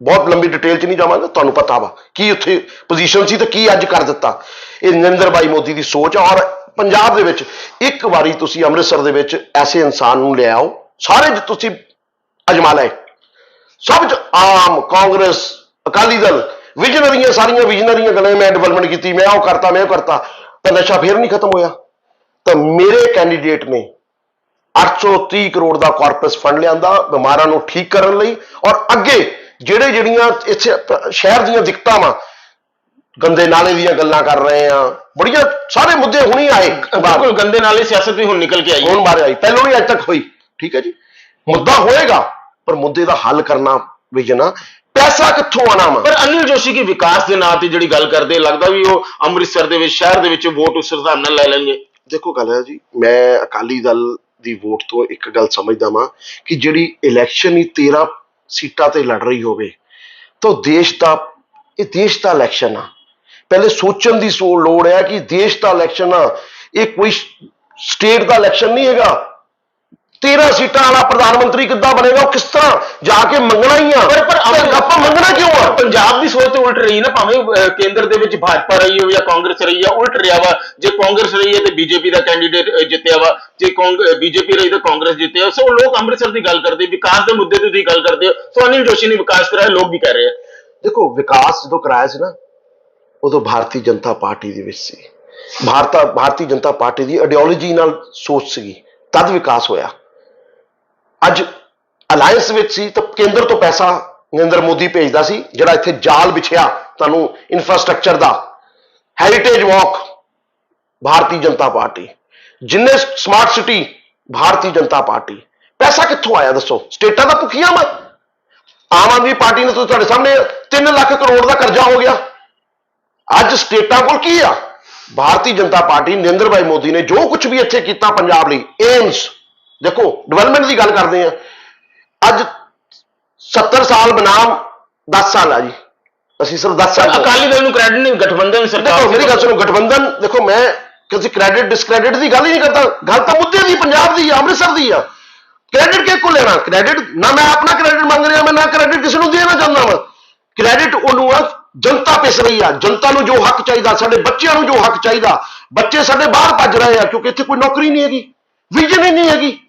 ਬਹੁਤ ਲੰਬੀ ਡਿਟੇਲ 'ਚ ਨਹੀਂ ਜਾਵਾਂਗਾ, ਤੁਹਾਨੂੰ ਪਤਾ ਵਾ, ਕੀ ਉੱਥੇ ਪੋਜੀਸ਼ਨ ਸੀ ਤੇ ਕੀ ਅੱਜ ਕਰ ਦਿੱਤਾ। ਇਹ ਨਰਿੰਦਰ ਭਾਈ ਮੋਦੀ ਦੀ ਸੋਚ ਆ, ਔਰ ਪੰਜਾਬ ਦੇ ਵਿੱਚ ਇੱਕ ਵਾਰੀ ਤੁਸੀਂ ਅੰਮ੍ਰਿਤਸਰ ਦੇ ਵਿੱਚ ਐਸੇ ਇਨਸਾਨ ਨੂੰ ਲਿਆਓ ਸਾਰੇ ਚ ਤੁਸੀਂ ਅਜਮਾ ਲਏ। ਸਭ ਚ ਆਮ ਕਾਂਗਰਸ, ਅਕਾਲੀ ਦਲ ਵਿਜਨਰੀਆਂ ਸਾਰੀਆਂ ਵਿਜਨਰੀਆਂ ਗੱਲਾਂ ਮੈਂ ਡਿਵੈਲਪਮੈਂਟ ਕੀਤੀ ਮੈਂ ਉਹ ਕਰਤਾ ਮੈਂ ਉਹ ਕਰਤਾ ਤਾਂ ਨਸ਼ਾ ਫੇਰ ਨਹੀਂ ਖਤਮ ਹੋਇਆ। ਤਾਂ ਮੇਰੇ ਕੈਂਡੀਡੇਟ ਨੇ 830 ਕਰੋੜ ਦਾ ਕਾਰਪਸ ਫੰਡ ਲਿਆਂਦਾ ਬਿਮਾਰਾਂ ਨੂੰ ਠੀਕ ਕਰਨ ਲਈ ਔਰ ਅੱਗੇ ਜਿਹੜੇ ਜਿਹੜੀਆਂ ਇੱਥੇ ਸ਼ਹਿਰ ਦੀਆਂ ਦਿੱਕਤਾਂ ਵਾ ਗੰਦੇ ਨਾਲੇ ਦੀਆਂ ਗੱਲਾਂ ਕਰ ਰਹੇ ਆ ਬੜੀਆਂ ਸਾਰੇ ਮੁੱਦੇ ਹੁਣੀ ਆਏ। ਬਿਲਕੁਲ ਗੰਦੇ ਨਾਲੇ ਸਿਆਸਤ ਵੀ ਹੁਣ ਨਿਕਲ ਕੇ ਆਈ ਹੈ। ਹੁਣ ਬਾਰੇ ਆਈ ਪਹਿਲੋਂ ਨਹੀਂ ਅੱਜ ਤੱਕ ਹੋਈ ਠੀਕ ਹੈ ਜੀ? ਮੁੱਦਾ ਹੋਏਗਾ ਪਰ ਮੁੱਦੇ ਦਾ ਹੱਲ ਕਰਨਾ ਵਿਜਨ ਆ ਪੈਸਾ ਕਿੱਥੋਂ ਆਣਾ ਵਾ? ਪਰ ਅਨਿਲ ਜੋਸ਼ੀ ਕੀ ਵਿਕਾਸ ਦੇ ਨਾਂ ਤੇ ਜਿਹੜੀ ਗੱਲ ਕਰਦੇ ਲੱਗਦਾ ਵੀ ਉਹ ਅੰਮ੍ਰਿਤਸਰ ਦੇ ਵਿੱਚ ਸ਼ਹਿਰ ਦੇ ਵਿੱਚ ਵੋਟ ਉਸ ਹਿਸਾਬ ਨਾਲ ਲੈ ਲੈਣਗੇ? ਦੇਖੋ ਗੱਲ ਹੈ ਜੀ ਮੈਂ ਅਕਾਲੀ ਦਲ ਦੀ ਵੋਟ ਤੋਂ ਇੱਕ ਗੱਲ ਸਮਝਦਾ ਵਾਂ ਕਿ ਜਿਹੜੀ ਇਲੈਕਸ਼ਨ ਹੀ 13 ਸੀਟਾਂ ਤੇ ਲੜ ਰਹੀ ਹੋਵੇ ਤਾਂ ਦੇਸ਼ ਦਾ ਇਹ ਦੇਸ਼ ਦਾ ਇਲੈਕਸ਼ਨ ਆ। ਪਹਿਲੇ ਸੋਚਣ ਦੀ ਲੋੜ ਹੈ ਕਿ ਦੇਸ਼ ਦਾ ਇਲੈਕਸ਼ਨ ਆ ਇਹ ਕੋਈ ਸਟੇਟ ਦਾ ਇਲੈਕਸ਼ਨ ਨਹੀਂ ਹੈਗਾ। 13 ਸੀਟਾਂ ਵਾਲਾ ਪ੍ਰਧਾਨ ਮੰਤਰੀ ਕਿੱਦਾਂ ਬਣੇਗਾ? ਉਹ ਕਿਸ ਤਰ੍ਹਾਂ ਜਾ ਕੇ ਮੰਗਣਾ ਹੀ ਆ? ਪਰ ਪਰ ਆਪਾਂ ਮੰਗਣਾ ਕਿਉਂ ਆ? ਪੰਜਾਬ ਦੀ ਸੋਚ ਤੇ ਉਲਟ ਰਹੀ ਨਾ ਭਾਵੇਂ ਕੇਂਦਰ ਦੇ ਵਿੱਚ ਭਾਜਪਾ ਰਹੀ ਹੋ ਜਾਂ ਕਾਂਗਰਸ ਰਹੀ ਆ ਉਲਟ ਰਿਹਾ ਵਾ। ਜੇ ਕਾਂਗਰਸ ਰਹੀ ਹੈ ਤੇ ਬੀਜੇਪੀ ਦਾ ਕੈਂਡੀਡੇਟ ਜਿੱਤਿਆ ਵਾ। ਜੇ ਬੀਜੇਪੀ ਰਹੀ ਤਾਂ ਕਾਂਗਰਸ ਜਿੱਤਿਆ। ਸੋ ਲੋਕ ਅੰਮ੍ਰਿਤਸਰ ਦੀ ਗੱਲ ਕਰਦੇ ਵਿਕਾਸ ਦੇ ਮੁੱਦੇ ਤੇ ਤੁਸੀਂ ਗੱਲ ਕਰਦੇ ਹੋ। ਸੋ ਅਨਿਲ ਜੋਸ਼ੀ ਨੇ ਵਿਕਾਸ ਕਰਾਇਆ ਲੋਕ ਵੀ ਕਹਿ ਰਹੇ ਆ। ਦੇਖੋ ਵਿਕਾਸ ਜਦੋਂ ਕਰਾਇਆ ਸੀ ਨਾ ਉਦੋਂ ਭਾਰਤੀ ਜਨਤਾ ਪਾਰਟੀ ਦੇ ਵਿੱਚ ਸੀ। ਭਾਰਤਾ ਭਾਰਤੀ ਜਨਤਾ ਪਾਰਟੀ ਦੀ ਆਈਡੀਓਲੋਜੀ ਨਾਲ ਸੋਚ ਸੀਗੀ। ਤਦ ਵਿਕਾਸ ਹੋਇਆ। ਅੱਜ ਅਲਾਈਅੰਸ ਵਿੱਚ ਸੀ ਤਾਂ ਕੇਂਦਰ ਤੋਂ ਪੈਸਾ ਨਰਿੰਦਰ ਮੋਦੀ ਭੇਜਦਾ ਸੀ, ਜਿਹੜਾ ਇੱਥੇ ਜਾਲ ਵਿਛਿਆ ਤੁਹਾਨੂੰ ਇਨਫਰਾਸਟ੍ਰਕਚਰ ਦਾ। Heritage walk Bharatiya Janata Party. ਜਿੰਨੇ smart city Bharatiya Janata Party. ਪੈਸਾ ਕਿੱਥੋਂ ਆਇਆ ਦੱਸੋ? ਸਟੇਟਾਂ ਦਾ ਭੁੱਖੀਆਂ ਵਾ। ਆਮ ਆਦਮੀ ਪਾਰਟੀ ਨੇ ਤਾਂ ਤੁਹਾਡੇ ਸਾਹਮਣੇ 3 ਲੱਖ ਕਰੋੜ ਦਾ ਕਰਜ਼ਾ ਹੋ ਗਿਆ। ਅੱਜ ਸਟੇਟਾਂ ਕੋਲ ਕੀ ਆ? ਭਾਰਤੀ ਜਨਤਾ ਪਾਰਟੀ ਨਰਿੰਦਰ ਭਾਈ ਮੋਦੀ ਨੇ ਜੋ ਕੁਝ ਵੀ ਇੱਥੇ ਕੀਤਾ ਪੰਜਾਬ ਲਈ ਏਮਸ ਦੇਖੋ ਡਿਵੈਲਪਮੈਂਟ ਦੀ ਗੱਲ ਕਰਦੇ ਆ ਅੱਜ 70 ਸਾਲ ਬਨਾਮ 10 ਸਾਲ ਆ ਜੀ। ਅਸੀਂ ਸਿਰਫ 10 ਸਾਲ ਅਕਾਲੀ ਦਲ ਨੂੰ ਕ੍ਰੈਡਿਟ ਨਹੀਂ ਗਠਬੰਧਨ ਸਰਕਾਰ ਦੇਖੋ ਮੇਰੀ ਗੱਲ ਸੁਣੋ ਗਠਬੰਧਨ ਦੇਖੋ ਮੈਂ ਕਿਸੇ ਕ੍ਰੈਡਿਟ ਡਿਸਕ੍ਰੈਡਿਟ ਦੀ ਗੱਲ ਹੀ ਨਹੀਂ ਕਰਦਾ। ਗੱਲ ਤਾਂ ਮੁੱਦੇ ਦੀ ਪੰਜਾਬ ਦੀ ਆ ਅੰਮ੍ਰਿਤਸਰ ਦੀ ਆ। ਕ੍ਰੈਡਿਟ ਕਿਹ ਕੋ ਲੈਣਾ? ਕ੍ਰੈਡਿਟ ਨਾ ਮੈਂ ਆਪਣਾ ਕ੍ਰੈਡਿਟ ਮੰਗ ਰਿਹਾ ਮੈਂ ਨਾ ਕ੍ਰੈਡਿਟ ਕਿਸੇ ਨੂੰ ਦੇਣਾ ਚਾਹੁੰਦਾ ਵਾਂ। ਕ੍ਰੈਡਿਟ ਉਹਨੂੰ ਆ ਜਨਤਾ ਪਿਸ ਰਹੀ ਆ। ਜਨਤਾ ਨੂੰ ਜੋ ਹੱਕ ਚਾਹੀਦਾ ਸਾਡੇ ਬੱਚਿਆਂ ਨੂੰ ਜੋ ਹੱਕ ਚਾਹੀਦਾ। ਬੱਚੇ ਸਾਡੇ ਬਾਹਰ ਭੱਜ ਰਹੇ ਆ ਕਿਉਂਕਿ ਇੱਥੇ ਕੋਈ ਨੌਕਰੀ ਨਹੀਂ ਹੈਗੀ। ਵਿਜ਼ਨ ਹੀ ਨਹੀਂ ਹੈਗੀ।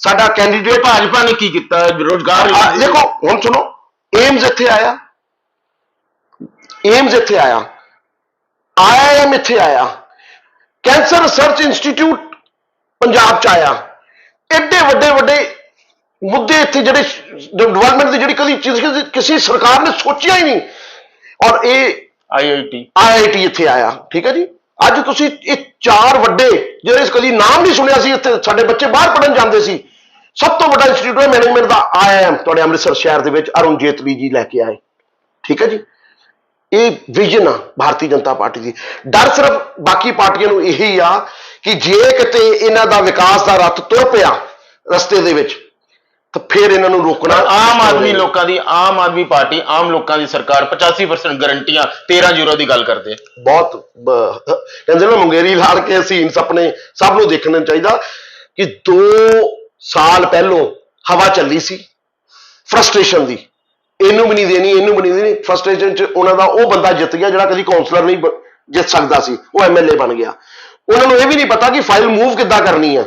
ਸਾਡਾ ਕੈਂਡੀਡੇਟ ਭਾਜਪਾ ਨੇ ਕੀ ਕੀਤਾ ਰੋਜ਼ਗਾਰ ਆ, ਦੇਖੋ ਹੁਣ ਸੁਣੋ ਏਮਸ ਇੱਥੇ ਆਇਆ ਏਮਸ ਇੱਥੇ ਆਇਆ ਆਈਐਮ ਇੱਥੇ ਆਇਆ ਕੈਂਸਰ ਰਿਸਰਚ ਇੰਸਟੀਚਿਊਟ ਪੰਜਾਬ ਚ ਆਇਆ ਐਡੇ ਵੱਡੇ ਵੱਡੇ ਮੁੱਦੇ ਇੱਥੇ ਜਿਹੜੇ ਡਿਵੈਲਪਮੈਂਟ ਦੀ ਜਿਹੜੀ ਕਦੀ ਚੀਜ਼ ਕਿਸੇ- ਕਿਸੇ ਸਰਕਾਰ ਨੇ ਸੋਚਿਆ ਹੀ ਨਹੀਂ ਔਰ ਇਹ ਆਈਆਈਟੀ ਆਈਆਈਟੀ ਇੱਥੇ ਆਇਆ ਠੀਕ ਹੈ ਜੀ ਅੱਜ ਤੁਸੀਂ ਇਹ ਚਾਰ ਵੱਡੇ ਜਿਹੜੇ ਕਦੀ ਨਾਮ ਨਹੀਂ ਸੁਣਿਆ ਸੀ ਇੱਥੇ ਸਾਡੇ ਬੱਚੇ ਬਾਹਰ ਪੜਨ ਜਾਂਦੇ ਸੀ। ਸਭ ਤੋਂ ਵੱਡਾ ਇੰਸਟੀਚਿਊਟ ਹੈ ਮੈਨੇਜਮੈਂਟ ਦਾ ਆਈਐਮ ਤੁਹਾਡੇ ਅੰਮ੍ਰਿਤਸਰ ਸ਼ਹਿਰ ਦੇ ਵਿੱਚ, ਅਰੁਣ ਜੇਤਲੀ ਜੀ ਲੈ ਕੇ ਆਏ। ਠੀਕ ਹੈ ਜੀ? ਇਹ ਵਿਜ਼ਨ ਆ ਭਾਰਤੀ ਜਨਤਾ ਪਾਰਟੀ ਦੀ। ਡਰ ਸਿਰਫ ਬਾਕੀ ਪਾਰਟੀਆਂ ਨੂੰ ਇਹੀ ਆ ਕਿ ਜੇ ਕਿਤੇ ਇਹਨਾਂ ਦਾ ਵਿਕਾਸ ਦਾ ਰੱਥ ਤੁਰ ਪਿਆ ਰਸਤੇ ਦੇ ਵਿੱਚ ਤਾਂ ਫਿਰ ਇਹਨਾਂ ਨੂੰ ਰੋਕਣਾ ਆਮ ਆਦਮੀ ਲੋਕਾਂ ਦੀ ਆਮ ਆਦਮੀ ਪਾਰਟੀ ਆਮ ਲੋਕਾਂ ਦੀ ਸਰਕਾਰ 85% ਗਰੰਟੀਆਂ 13 ਜ਼ੀਰੋ ਦੀ ਗੱਲ ਕਰਦੇ ਬਹੁਤ ਕਹਿੰਦੇ ਨਾ ਮੁੰਗੇਰੀ ਲਾਲ ਕੇ ਸੀਨ ਆਪਣੇ ਸਭ ਨੂੰ ਦੇਖਣਾ ਚਾਹੀਦਾ ਕਿ 2 ਸਾਲ ਪਹਿਲੋਂ ਹਵਾ ਚੱਲੀ ਸੀ ਫਰਸਟ੍ਰੇਸ਼ਨ ਦੀ। ਇਹਨੂੰ ਵੀ ਨਹੀਂ ਦੇਣੀ ਇਹਨੂੰ ਵੀ ਨਹੀਂ ਦੇਣੀ। ਫਰਸਟ੍ਰੇਸ਼ਨ ਚ ਉਹਨਾਂ ਦਾ ਉਹ ਬੰਦਾ ਜਿੱਤ ਗਿਆ ਜਿਹੜਾ ਕਦੀ ਕਾਉਂਸਲਰ ਨਹੀਂ ਜਿੱਤ ਸਕਦਾ ਸੀ ਉਹ ਐਮਐਲਏ ਬਣ ਗਿਆ। ਉਹਨਾਂ ਨੂੰ ਇਹ ਵੀ ਨਹੀਂ ਪਤਾ ਕਿ ਫਾਈਲ ਮੂਵ ਕਿੱਦਾਂ ਕਰਨੀ ਆ।